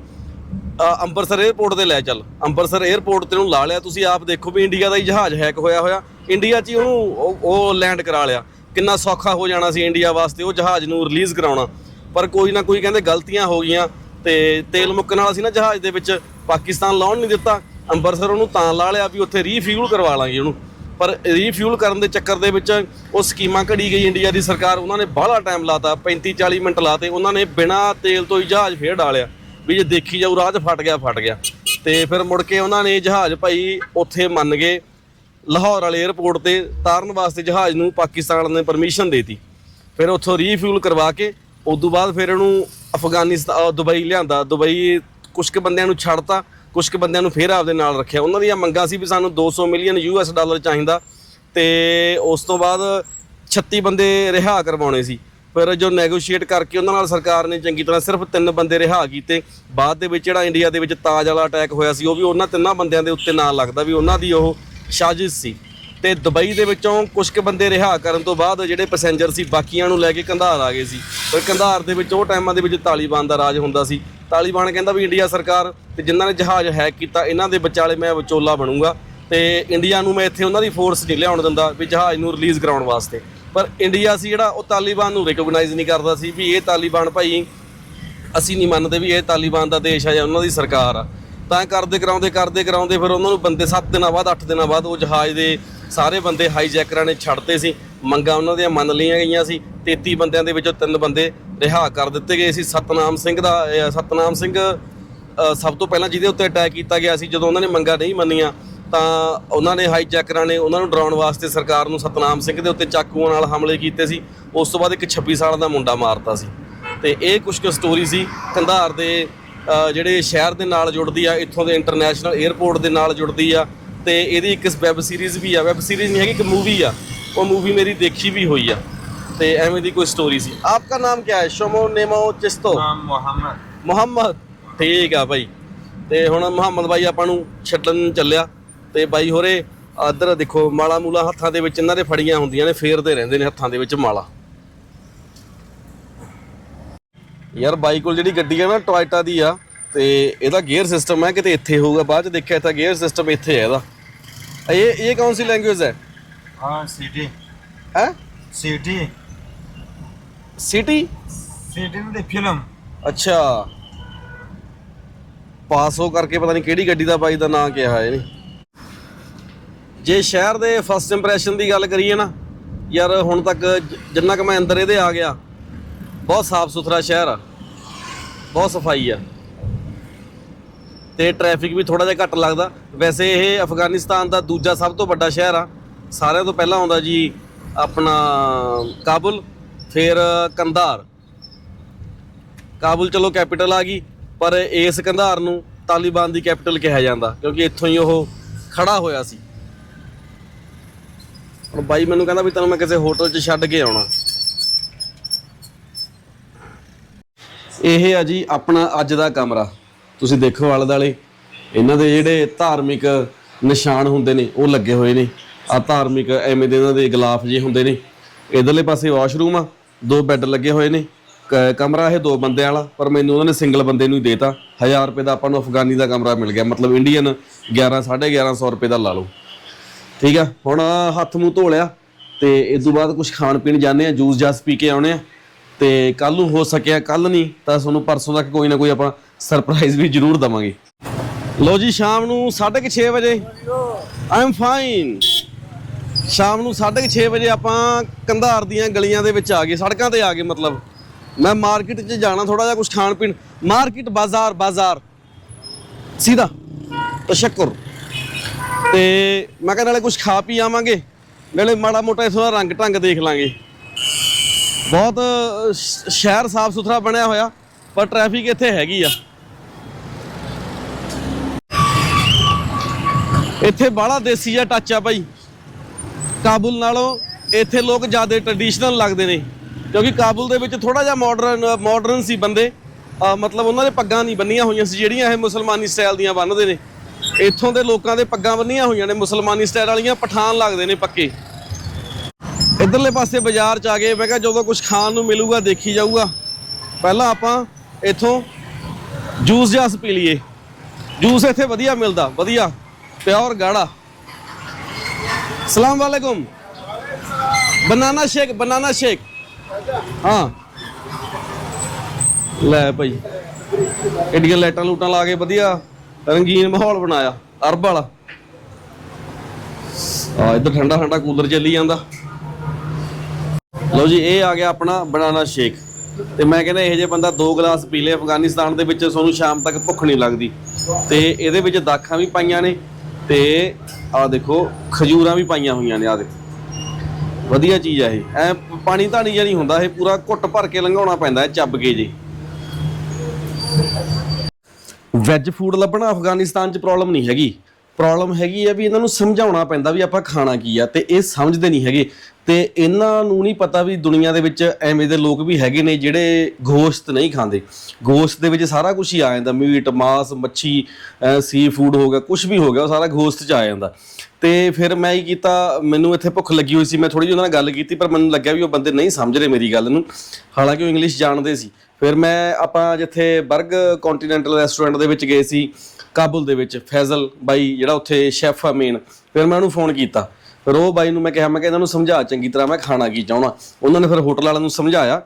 ਅੰਮ੍ਰਿਤਸਰ 에ਅਰਪੋਰਟ ਤੇ ਲੈ ਚੱਲ। ਅੰਮ੍ਰਿਤਸਰ 에ਅਰਪੋਰਟ ਤੇ ਉਹਨੂੰ ਲਾ ਲਿਆ। ਤੁਸੀਂ ਆਪ ਦੇਖੋ ਵੀ ਇੰਡੀਆ ਦਾ ਹੀ ਜਹਾਜ਼ ਹੈਕ ਹੋਇਆ ਹੋਇਆ। ਇੰਡੀਆ 'ਚ ਹੀ ਉਹਨੂੰ ਉਹ- ਉਹ ਲੈਂਡ ਕਰਾ ਲਿਆ। ਕਿੰਨਾ ਸੌਖਾ ਹੋ ਜਾਣਾ ਸੀ ਇੰਡੀਆ ਵਾਸਤੇ ਉਹ ਜਹਾਜ਼ ਨੂੰ ਰਿਲੀਜ਼ ਕਰਾਉਣਾ। ਪਰ ਕੋਈ ਨਾ ਕੋਈ ਕਹਿੰਦੇ ਗਲਤੀਆਂ ਹੋ ਗਈਆਂ ਤੇ ਤੇਲ ਮੁੱਕਣ ਵਾਲਾ ਸੀ ਨਾ ਜਹਾਜ਼ ਦੇ ਵਿੱਚ। ਪਾਕਿਸਤਾਨ ਲਾਉਣ ਨਹੀਂ ਦਿੱਤਾ। ਅੰਮ੍ਰਿਤਸਰ ਉਹਨੂੰ ਤਾਂ ਲਾ ਲਿਆ ਵੀ ਉੱਥੇ ਰੀਫਿਊਲ ਕਰਵਾ ਲਾਂਗੇ ਉਹਨੂੰ। ਪਰ ਰੀਫਿਊਲ ਕਰਨ ਦੇ ਚੱਕਰ ਦੇ ਵਿੱਚ ਉਹ ਸਕੀਮਾਂ ਘੜੀ ਗਈ ਇੰਡੀਆ ਦੀ ਸਰਕਾਰ, ਉਹਨਾਂ ਨੇ ਬਾਹਲਾ ਟਾਈਮ ਲਾਤਾ 35 40 ਮਿੰਟ ਲਾਤੇ, ਉਹਨਾਂ ਨੇ ਬਿਨਾਂ ਤੇਲ ਤੋਂ ਹੀ ਜਹਾਜ਼ ਫੇਰ ਡਾਲਿਆ। ਵੀ ਜੇ ਦੇਖੀ ਜਾਊ, ਰਾਹ 'ਚ ਫਟ ਗਿਆ ਫਟ ਗਿਆ। ਤੇ ਫਿਰ ਮੁੜ ਕੇ ਉਹਨਾਂ ਨੇ ਜਹਾਜ਼ ਭਾਈ ਉੱਥੇ ਮੰਨ ਗਏ ਲਾਹੌਰ ਵਾਲੇ 에ਅਰਪੋਰਟ ਤੇ, ਤਾਰਨ ਵਾਸਤੇ ਜਹਾਜ਼ ਨੂੰ ਪਾਕਿਸਤਾਨ ਨੇ ਪਰਮਿਸ਼ਨ ਦੇਤੀ। ਫਿਰ ਉੱਥੋਂ ਰੀਫਿਊਲ ਕਰਵਾ ਕੇ ਉਸ ਤੋਂ ਬਾਅਦ ਫਿਰ ਇਹਨੂੰ ਅਫਗਾਨਿਸਤਾਨ ਦੁਬਈ ਲਿਆਂਦਾ। ਦੁਬਈ ਕੁਝ ਕੁ ਬੰਦਿਆਂ ਨੂੰ ਛੱਡਤਾ। ਕੁਝ ਕੁ ਬੰਦਿਆਂ ਨੂੰ ਫਿਰ ਆਪਦੇ ਨਾਲ ਰੱਖਿਆ। ਉਹਨਾਂ ਦੀਆਂ ਮੰਗਾਂ ਸੀ ਵੀ ਸਾਨੂੰ 200 ਮਿਲੀਅਨ ਯੂਐਸ ਡਾਲਰ ਚਾਹੀਦਾ ਤੇ ਉਸ ਤੋਂ ਬਾਅਦ 36 ਬੰਦੇ ਰਿਹਾ ਕਰਵਾਉਣੇ ਸੀ। ਫਿਰ ਜੋ ਨੈਗੋਸ਼ੀਏਟ ਕਰਕੇ ਉਹਨਾਂ ਨਾਲ ਸਰਕਾਰ ਨੇ ਚੰਗੀ ਤਰ੍ਹਾਂ ਸਿਰਫ ਤਿੰਨ ਬੰਦੇ ਰਿਹਾ ਕੀਤੇ। ਬਾਅਦ ਦੇ ਵਿੱਚ ਜਿਹੜਾ ਇੰਡੀਆ ਦੇ ਵਿੱਚ ਤਾਜ ਵਾਲਾ ਅਟੈਕ ਹੋਇਆ ਸੀ, ਉਹ ਵੀ ਉਹਨਾਂ ਤਿੰਨਾਂ ਬੰਦਿਆਂ ਦੇ ਉੱਤੇ ਨਾਂ ਲੱਗਦਾ ਵੀ ਉਹਨਾਂ ਦੀ ਉਹ ਸਾਜ਼ਿਸ਼ ਸੀ। ਤੇ ਦੁਬਈ ਦੇ ਵਿੱਚੋਂ ਕੁਝ ਕੁ ਬੰਦੇ ਰਿਹਾ ਕਰਨ ਤੋਂ ਬਾਅਦ ਜਿਹੜੇ ਪੈਸੇਂਜਰ ਸੀ, ਬਾਕੀਆਂ ਨੂੰ ਲੈ ਕੇ ਕੰਧਾਰ ਆ ਗਏ ਸੀ। ਪਰ ਕੰਧਾਰ ਦੇ ਵਿੱਚ ਉਹ ਟਾਈਮਾਂ ਦੇ ਵਿੱਚ ਤਾਲੀਬਾਨ ਦਾ ਰਾਜ ਹੁੰਦਾ ਸੀ। ਤਾਲੀਬਾਨ ਕਹਿੰਦਾ ਵੀ ਇੰਡੀਆ ਸਰਕਾਰ ਤੇ ਜਿਨ੍ਹਾਂ ਨੇ ਜਹਾਜ਼ ਹੈਕ ਕੀਤਾ, ਇਹਨਾਂ ਦੇ ਵਿਚਾਲੇ ਮੈਂ ਵਿਚੋਲਾ ਬਣੂੰਗਾ ਤੇ ਇੰਡੀਆ ਨੂੰ ਮੈਂ ਇੱਥੇ ਉਹਨਾਂ ਦੀ ਫੋਰਸ ਨਹੀਂ ਲਿਆਉਣ ਦਿੰਦਾ ਵੀ ਜਹਾਜ਼ ਨੂੰ ਰਿਲੀਜ਼ ਕਰਾਉਣ ਵਾਸਤੇ। ਪਰ ਇੰਡੀਆ ਸੀ ਜਿਹੜਾ, ਉਹ ਤਾਲੀਬਾਨ ਨੂੰ ਰਿਕਗਨਾਈਜ਼ ਨਹੀਂ ਕਰਦਾ ਸੀ ਵੀ ਇਹ ਤਾਲੀਬਾਨ ਭਾਈ ਅਸੀਂ ਨਹੀਂ ਮੰਨਦੇ ਵੀ ਇਹ ਤਾਲੀਬਾਨ ਦਾ ਦੇਸ਼ ਆ ਜਾਂ ਉਹਨਾਂ ਦੀ ਸਰਕਾਰ ਆ। ਤਾਂ ਕਰਦੇ ਕਰਾਉਂਦੇ ਕਰਦੇ ਕਰਾਉਂਦੇ ਫਿਰ ਉਹਨਾਂ ਨੂੰ ਬੰਦੇ 7 ਦਿਨਾਂ ਬਾਅਦ 8 ਦਿਨਾਂ ਬਾਅਦ ਉਹ ਜਹਾਜ਼ ਦੇ ਸਾਰੇ ਬੰਦੇ ਹਾਈਜੈਕਰਾਂ ਨੇ ਛੱਡਤੇ ਸੀ, ਮੰਗਾਂ ਉਹਨਾਂ ਦੀਆਂ ਮੰਨ ਲਈਆਂ ਗਈਆਂ ਸੀ 33 ਬੰਦਿਆਂ ਦੇ ਵਿੱਚੋਂ ਤਿੰਨ ਬੰਦੇ ਰਿਹਾ ਕਰ ਦਿੱਤੇ ਗਏ ਸੀ। ਸਤਨਾਮ ਸਿੰਘ ਦਾ ਸਤਨਾਮ ਸਿੰਘ ਸਭ ਤੋਂ ਪਹਿਲਾਂ ਜਿਹਦੇ ਉੱਤੇ ਅਟੈਕ ਕੀਤਾ ਗਿਆ ਸੀ, ਜਦੋਂ ਉਹਨਾਂ ਨੇ ਮੰਗਾਂ ਨਹੀਂ ਮੰਨੀਆਂ, ਤਾਂ ਉਹਨਾਂ ਨੇ ਹਾਈਜੈਕਰਾਂ ਨੇ ਉਹਨਾਂ ਨੂੰ ਡਰਾਉਣ ਵਾਸਤੇ ਸਰਕਾਰ ਨੂੰ ਸਤਨਾਮ ਸਿੰਘ ਦੇ ਉੱਤੇ ਚਾਕੂਆਂ ਨਾਲ ਹਮਲੇ ਕੀਤੇ ਸੀ। ਉਸ ਤੋਂ ਬਾਅਦ ਇੱਕ 26 ਸਾਲ ਦਾ ਮੁੰਡਾ ਮਾਰਤਾ ਸੀ। ਤੇ ਇਹ ਕੁਝ ਕੁ ਸਟੋਰੀ ਸੀ, ਕੰਧਾਰ ਦੇ ਜਿਹੜੇ ਸ਼ਹਿਰ ਦੇ ਨਾਲ ਜੁੜਦੀ ਆ, ਇੱਥੋਂ ਦੇ ਇੰਟਰਨੈਸ਼ਨਲ 에ਅਰਪੋਰਟ ਦੇ ਨਾਲ ਜੁੜਦੀ ਆ ਤੇ ਇਹਦੀ ਇੱਕ ਵੈਬ ਸੀਰੀਜ਼ ਵੀ ਆ। ਵੈਬ ਸੀਰੀਜ਼ ਨਹੀਂ ਹੈਗੀ ਇੱਕ ਮੂਵੀ ਆ। ਉਹ ਮੂਵੀ ਮੇਰੀ ਦੇਖੀ ਵੀ ਹੋਈ ਆ। ਤੇ ਐਵੇਂ ਦੀ ਕੋਈ ਸਟੋਰੀ ਸੀ। ਆਪਕਾ ਨਾਮ ਕੀ ਹੈ? ਸ਼ਮੋ ਨੇਮੋ ਚਿਸਤੋ? ਨਾਮ ਮੁਹੰਮਦ। ਮੁਹੰਮਦ? ਠੀਕ ਆ ਭਾਈ। ਤੇ ਹੁਣ ਮੁਹੰਮਦ ਬਾਈ ਆਪਾਂ ਨੂੰ ਛੱਡਣ ਚੱਲਿਆ। ਤੇ ਬਾਈ ਹੋਰੇ ਇੱਧਰ ਦੇਖੋ ਮਾਲਾ ਮੂਲਾ ਹੱਥਾਂ ਦੇ ਵਿੱਚ ਇਹਨਾਂ ਦੇ ਫੜੀਆਂ ਹੁੰਦੀਆਂ ਨੇ ਫੇਰਦੇ ਰਹਿੰਦੇ ਨੇ ਹੱਥਾਂ ਦੇ ਵਿੱਚ ਮਾਲਾ। ਯਾਰ ਬਾਈ ਕੋਲ ਜਿਹੜੀ ਗੱਡੀ ਹੈ ਨਾ ਟੋਇਟਾ ਦੀ ਆ ਤੇ ਇਹਦਾ ਗੇਅਰ ਸਿਸਟਮ ਹੈ ਕਿਤੇ ਇੱਥੇ ਹੋਊਗਾ ਬਾਅਦ ਚ ਦੇਖਿਆ ਤਾਂ ਗੇਅਰ ਸਿਸਟਮ ਇੱਥੇ ਹੈ ਇਹਦਾ ਇਹ ਇਹ ਕੌਣ ਸੀ ਲੈਂਗੁਏਜ ਹੈ हाँ सिटी ਹੈ सिटी ਸਿਟੀ सिटी ने फिल्म ਅੱਛਾ ਪਾਸ ਹੋ ਕਰਕੇ ਪਤਾ ਨਹੀਂ ਕਿਹੜੀ ਗੱਡੀ ਦਾ ਬਾਈ ਦਾ ਨਾਂ ਕਿਹਾ ਹੈ ਇਹਨੇ ਜੇ ਸ਼ਹਿਰ ਦੇ ਫਸਟ ਇੰਪ੍ਰੈਸ਼ਨ ਦੀ ਗੱਲ ਕਰੀਏ ਨਾ ਯਾਰ ਹੁਣ ਤੱਕ ਜ- ਜਿੰਨਾ ਕਿ ਮੈਂ ਅੰਦਰ ਇਹਦੇ ਆ ਗਿਆ ਬਹੁਤ ਸਾਫ ਸੁਥਰਾ ਸ਼ਹਿਰ ਆ ਬਹੁਤ ਸਫਾਈ ਆ ਤੇ ਟ੍ਰੈਫਿਕ ਵੀ ਥੋੜਾ ਜਿਹਾ ਘੱਟ ਲੱਗਦਾ। ਵੈਸੇ ਇਹ ਅਫਗਾਨਿਸਤਾਨ ਦਾ ਦੂਜਾ ਸਭ ਤੋਂ ਵੱਡਾ ਸ਼ਹਿਰ ਆ। ਸਾਰਿਆਂ ਤੋਂ ਪਹਿਲਾਂ ਆਉਂਦਾ ਜੀ ਆਪਣਾ ਕਾਬੁਲ, ਫਿਰ ਕੰਧਾਰ। ਕਾਬੁਲ ਚਲੋ ਕੈਪੀਟਲ ਆ ਗਈ, ਪਰ ਇਸ ਕੰਧਾਰ ਨੂੰ ਤਾਲਿਬਾਨ ਦੀ ਕੈਪੀਟਲ ਕਿਹਾ ਜਾਂਦਾ, ਕਿਉਂਕਿ ਇੱਥੋਂ ਹੀ ਉਹ ਖੜਾ ਹੋਇਆ ਸੀ। ਹੁਣ ਬਾਈ ਮੈਨੂੰ ਕਹਿੰਦਾ ਵੀ ਤੈਨੂੰ ਮੈਂ ਕਿਸੇ ਹੋਟਲ 'ਚ ਛੱਡ ਕੇ ਆਉਣਾ। ਇਹ ਆ ਜੀ ਆਪਣਾ ਅੱਜ ਦਾ ਕਮਰਾ। ਤੁਸੀਂ ਦੇਖੋ ਆਲੇ ਦਾਲੇ ਇਹਨਾਂ ਦੇ ਜਿਹੜੇ ਧਾਰਮਿਕ ਨਿਸ਼ਾਨ ਹੁੰਦੇ ਨੇ, ਉਹ ਲੱਗੇ ਹੋਏ ਨੇ। ਆ ਧਾਰਮਿਕ ਐਵੇਂ ਦੇ ਇਹਨਾਂ ਦੇ ਗਲਾਫ ਜੇ ਹੁੰਦੇ ਨੇ। ਇਧਰਲੇ ਪਾਸੇ ਵਾਸ਼ਰੂਮ ਆ, ਦੋ ਬੈੱਡ ਲੱਗੇ ਹੋਏ ਨੇ। ਕ- ਕਮਰਾ ਇਹ ਦੋ ਬੰਦਿਆਂ ਵਾਲਾ, ਪਰ ਮੈਨੂੰ ਉਹਨਾਂ ਨੇ ਸਿੰਗਲ ਬੰਦੇ ਨੂੰ ਹੀ ਦੇਤਾ। 1000 ਰੁਪਏ ਦਾ ਆਪਾਂ ਨੂੰ ਅਫਗਾਨੀ ਦਾ ਕਮਰਾ ਮਿਲ ਗਿਆ। ਮਤਲਬ ਇੰਡੀਅਨ 11 1150 ਰੁਪਏ ਦਾ ਲਾ ਲਓ। ਠੀਕ ਆ? ਹੁਣ ਹੱਥ ਮੂੰਹ ਧੋ ਲਿਆ, ਤੇ ਇਸ ਤੋਂ ਬਾਅਦ ਕੁਝ ਖਾਣ ਪੀਣ ਜਾਂਦੇ ਆ, ਜੂਸ ਜਾਸ ਪੀ ਕੇ ਆਉਣੇ ਆ। ਤੇ ਕੱਲ ਨੂੰ ਹੋ ਸਕਿਆ ਕੱਲ ਨਹੀਂ, ਤਾਂ ਤੁਹਾਨੂੰ ਪਰਸੋਂ ਤੱਕ ਕੋਈ ਨਾ ਕੋਈ ਆਪਾਂ ਸਰਪ੍ਰਾਈਜ਼ ਵੀ ਜ਼ਰੂਰ ਦਵਾਂਗੇ। ਲੋ ਜੀ, ਸ਼ਾਮ ਨੂੰ 6:30 ਵਜੇ। ਆਈ ਐਮ ਫਾਈਨ ਸ਼ਾਮ ਨੂੰ 6:30 ਵਜੇ ਆਪਾਂ ਕੰਧਾਰ ਦੀਆਂ ਗਲੀਆਂ ਦੇ ਵਿੱਚ ਆ ਗਏ, ਸੜਕਾਂ ਤੇ ਆ ਗਏ ਮਤਲਬ। ਮੈਂ ਮਾਰਕੀਟ 'ਚ ਜਾਣਾ ਥੋੜਾ ਜਿਹਾ ਕੁਝ ਖਾਣ ਪੀਣ। ਮਾਰਕੀਟ, ਬਾਜ਼ਾਰ ਬਾਜ਼ਾਰ। ਸਿੱਧਾ, ਤਸ਼ੱਕਰ। ਤੇ ਮੈਂ ਕਹਿੰਦਾ ਨਾਲੇ ਕੁਝ ਖਾ ਪੀ ਆਵਾਂਗੇ। ਨਾਲੇ ਮਾੜਾ ਮੋਟਾ ਇਥੋਂ ਦਾ ਰੰਗ ਢੰਗ ਦੇਖ ਲਾਂਗੇ। ਬਹੁਤ ਸ਼ਹਿਰ ਸਾਫ਼ ਸੁਥਰਾ ਬਣਿਆ ਹੋਇਆ, ਪਰ ਟ੍ਰੈਫਿਕ ਇੱਥੇ ਹੈਗੀ ਆ। ਇੱਥੇ ਬਾਹਲਾ ਦੇਸੀ ਜਿਹਾ ਟੱਚ ਆ ਭਾਈ। ਕਾਬੁਲ ਨਾਲੋਂ ਇੱਥੇ ਲੋਕ ਜ਼ਿਆਦਾ ਟ੍ਰੈਡੀਸ਼ਨਲ ਲੱਗਦੇ ਨੇ। ਕਿਉਂਕਿ ਕਾਬੁਲ ਦੇ ਵਿੱਚ ਥੋੜਾ ਜਿਹਾ ਮਾਡਰਨ ਮਾਡਰਨ ਸੀ ਬੰਦੇ। ਮਤਲਬ ਉਹਨਾਂ ਦੇ ਪੱਗਾਂ ਨਹੀਂ ਬੰਨੀਆਂ ਹੋਈਆਂ ਸੀ, ਜਿਹੜੀਆਂ ਇਹ ਮੁਸਲਮਾਨੀ ਸਟਾਈਲ ਦੀਆਂ ਬੰਨ੍ਹਦੇ ਨੇ। ਇੱਥੋਂ ਦੇ ਲੋਕਾਂ ਦੇ ਪੱਗਾਂ ਬੰਨੀਆਂ ਹੋਈਆਂ ਨੇ, ਮੁਸਲਮਾਨੀ ਸਟਾਈਲ ਵਾਲੀਆਂ ਪਠਾਨ ਲੱਗਦੇ ਨੇ ਪੱਕੇ। ਇਧਰਲੇ ਪਾਸੇ ਬਾਜ਼ਾਰ ਚ ਆ ਗਏ, ਮੈਂ ਕਿਹਾ ਜਦੋਂ ਕੁਝ ਖਾਣ ਨੂੰ ਮਿਲੂਗਾ, ਦੇਖੀ ਜਾਊਗਾ। ਪਹਿਲਾਂ ਆਪਾਂ ਇੱਥੋਂ ਜੂਸ ਜਾਸ ਪੀ ਲਈਏ। ਜੂਸ ਇੱਥੇ ਵਧੀਆ ਮਿਲਦਾ, ਵਧੀਆ। ਪਿਓਰ ਗਾੜਾ। ਸਲਾਮ ਵਾਲੇਕੁਮ। Banana shake banana shake. ਹਾਂ। ਲੈ ਭਾਈ। ਐਡੀਆਂ ਲਾਈਟਾਂ ਲੂਟਾਂ ਲਾ ਕੇ ਵਧੀਆ ਰੰਗੀਨ ਮਾਹੌਲ ਬਣਾਇਆ, ਅਰਬ ਵਾਲਾ। ਆ ਇੱਧਰ ਠੰਡਾ ਠੰਡਾ ਕੂਲਰ ਚੱਲੀ ਜਾਂਦਾ। ਲਓ ਜੀ, ਇਹ ਆ ਗਿਆ ਆਪਣਾ ਬਨਾਨਾ ਸ਼ੇਕ। ਤੇ ਮੈਂ ਕਹਿੰਦਾ ਇਹ ਜੇ ਬੰਦਾ ਦੋ ਗਲਾਸ ਪੀ ਲੇ ਅਫਗਾਨਿਸਤਾਨ ਦੇ ਵਿੱਚ ਤੁਹਾਨੂੰ ਸ਼ਾਮ ਤੱਕ ਭੁੱਖ ਨਹੀਂ ਲੱਗਦੀ। ਤੇ ਇਹਦੇ ਵਿੱਚ ਦਾਖਾਂ ਵੀ ਪਾਈਆਂ ਨੇ। ਤੇ ਆ ਦੇਖੋ, ਖਜੂਰਾਂ ਵੀ ਪਾਈਆਂ ਹੋਈਆਂ ਨੇ ਆ ਦੇਖੋ। ਵਧੀਆ ਚੀਜ਼ ਆ ਇਹ। ਐ ਪਾਣੀ ਧਾਣੀ ਜਿਹਾ ਨਹੀਂ ਹੁੰਦਾ, ਇਹ ਪੂਰਾ ਘੁੱਟ ਭਰ ਕੇ ਲੰਘਾਉਣਾ ਪੈਂਦਾ ਹੈ ਚੱਬ ਕੇ ਜੀ। ਵੈਜ ਫੂਡ ਲੱਭਣਾ ਅਫਗਾਨਿਸਤਾਨ 'ਚ ਪ੍ਰੋਬਲਮ ਨਹੀਂ ਹੈਗੀ। ਪ੍ਰੋਬਲਮ ਹੈਗੀ ਆ ਵੀ ਇਹਨਾਂ ਨੂੰ ਸਮਝਾਉਣਾ ਪੈਂਦਾ ਵੀ ਆਪਾਂ ਖਾਣਾ ਕੀ ਆ ਤੇ ਇਹ ਸਮਝਦੇ ਨਹੀਂ ਹੈਗੇ। ਤੇ ਇਹਨਾਂ ਨੂੰ ਨਹੀਂ ਪਤਾ ਵੀ ਦੁਨੀਆ ਦੇ ਵਿੱਚ ਐਵੇਂ ਦੇ ਲੋਕ ਵੀ ਹੈਗੇ ਨੇ ਜਿਹੜੇ ਗੋਸ਼ਤ ਨਹੀਂ ਖਾਂਦੇ। ਗੋਸ਼ਤ ਦੇ ਵਿੱਚ ਸਾਰਾ ਕੁਝ ਹੀ ਆ ਜਾਂਦਾ, ਮੀਟ, ਮਾਸ, ਮੱਛੀ ਸੀ ਫੂਡ ਹੋ ਗਿਆ ਕੁਝ ਵੀ ਹੋ ਗਿਆ, ਉਹ ਸਾਰਾ ਗੋਸ਼ਤ 'ਚ ਆ ਜਾਂਦਾ। ਤੇ ਫਿਰ ਮੈਂ ਇਹ ਕੀਤਾ, ਮੈਨੂੰ ਇੱਥੇ ਭੁੱਖ ਲੱਗੀ ਹੋਈ ਸੀ, ਮੈਂ ਥੋੜੀ ਜਿਹੀ ਉਹਨਾਂ ਨਾਲ ਗੱਲ ਕੀਤੀ, ਪਰ ਮੈਨੂੰ ਲੱਗਿਆ ਵੀ ਉਹ ਬੰਦੇ ਨਹੀਂ ਸਮਝ ਰਹੇ ਮੇਰੀ ਗੱਲ ਨੂੰ। ਹਾਲਾਂਕਿ ਉਹ ਇੰਗਲਿਸ਼ ਜਾਣਦੇ ਸੀ। ਫਿਰ ਮੈਂ ਆਪਾਂ ਜਿੱਥੇ ਬਰਗ ਕੰਟੀਨੈਂਟਲ ਰੈਸਟੋਰੈਂਟ ਦੇ ਵਿੱਚ ਗਏ ਸੀ ਕਾਬੁਲ ਦੇ ਵਿੱਚ ਫੈਜ਼ਲ ਬਾਈ ਜਿਹੜਾ ਉੱਥੇ ਸ਼ੈਫ ਆ ਮੇਨ ਫਿਰ ਮੈਂ ਉਹਨੂੰ ਫੋਨ ਕੀਤਾ। ਫਿਰ ਉਹ ਬਾਈ ਨੂੰ ਮੈਂ ਕਿਹਾ ਮੈਂ ਕਿਹਾ ਇਹਨਾਂ ਨੂੰ ਸਮਝਾ, ਚੰਗੀ ਤਰ੍ਹਾਂ ਮੈਂ ਖਾਣਾ ਕੀ ਚਾਹਣਾ। ਉਹਨਾਂ ਨੇ ਫਿਰ ਹੋਟਲ ਵਾਲਿਆਂ ਨੂੰ ਸਮਝਾਇਆ,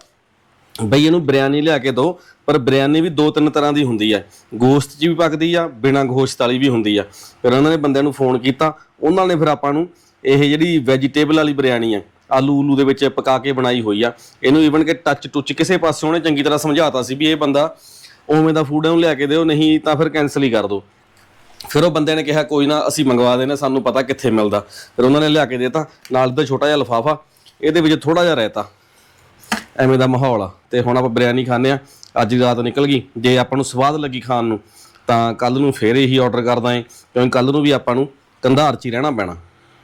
ਬਈ ਇਹਨੂੰ ਬਿਰਿਆਨੀ ਲਿਆ ਕੇ ਦਿਓ, ਪਰ ਬਿਰਿਆਨੀ ਵੀ ਦੋ ਤਿੰਨ ਤਰ੍ਹਾਂ ਦੀ ਹੁੰਦੀ ਹੈ ਗੋਸ਼ਤ 'ਚ ਵੀ ਪੱਕਦੀ ਆ, ਬਿਨਾਂ ਗੋਸ਼ਤ ਵਾਲੀ ਵੀ ਹੁੰਦੀ ਆ। ਫਿਰ ਉਹਨਾਂ ਨੇ ਬੰਦਿਆਂ ਨੂੰ ਫੋਨ ਕੀਤਾ, ਉਹਨਾਂ ਨੇ ਫਿਰ ਆਪਾਂ ਨੂੰ ਇਹ ਜਿਹੜੀ ਵੈਜੀਟੇਬਲ ਵਾਲੀ ਬਿਰਿਆਨੀ ਹੈ ਆਲੂ ਉਲੂ ਦੇ ਵਿੱਚ ਪਕਾ ਕੇ ਬਣਾਈ ਹੋਈ ਆ। ਇਹਨੂੰ ਈਵਨ ਕਿ ਟੱਚ ਟੁੱਚ ਕਿਸੇ ਪਾਸੇ ਉਹਨੇ ਚੰਗੀ ਤਰ੍ਹਾਂ ਸਮਝਾਤਾ ਸੀ ਵੀ ਇਹ ਬੰਦਾ ਉਵੇਂ ਦਾ ਫੂਡ ਇਹਨੂੰ ਲਿਆ ਕੇ ਦਿਓ, ਨਹੀਂ ਤਾਂ ਫਿਰ ਕੈਨਸਲ ਹੀ ਕਰ ਦਿਓ। ਫਿਰ ਉਹ ਬੰਦੇ ਨੇ ਕਿਹਾ, ਕੋਈ ਨਾ, ਅਸੀਂ ਮੰਗਵਾ ਦੇਣਾ, ਸਾਨੂੰ ਪਤਾ ਕਿੱਥੇ ਮਿਲਦਾ। ਫਿਰ ਉਹਨਾਂ ਨੇ ਲਿਆ ਕੇ ਦੇਤਾ, ਨਾਲ ਦਾ ਛੋਟਾ ਜਿਹਾ ਲਫਾਫਾ, ਇਹਦੇ ਵਿੱਚ ਥੋੜਾ ਜਿਹਾ ਰਹਿਤਾ। ਐਵੇਂ ਦਾ ਮਾਹੌਲ ਆ। ਤੇ ਹੁਣ ਆਪਾਂ ਬਿਰਿਆਨੀ ਖਾਂਦੇ ਆ ਅੱਜ ਰਾਤ ਨਿਕਲ ਗਈ। ਜੇ ਆਪਾਂ ਨੂੰ ਸਵਾਦ ਲੱਗੀ ਖਾਣ ਨੂੰ, ਤਾਂ ਕੱਲ ਨੂੰ ਫੇਰ ਇਹੀ ਆਰਡਰ ਕਰਦਾ ਏ। ਕਿਉਂਕਿ ਕੱਲ ਨੂੰ ਵੀ ਆਪਾਂ ਨੂੰ ਕੰਧਾਰ 'ਚ ਹੀ ਰਹਿਣਾ ਪੈਣਾ।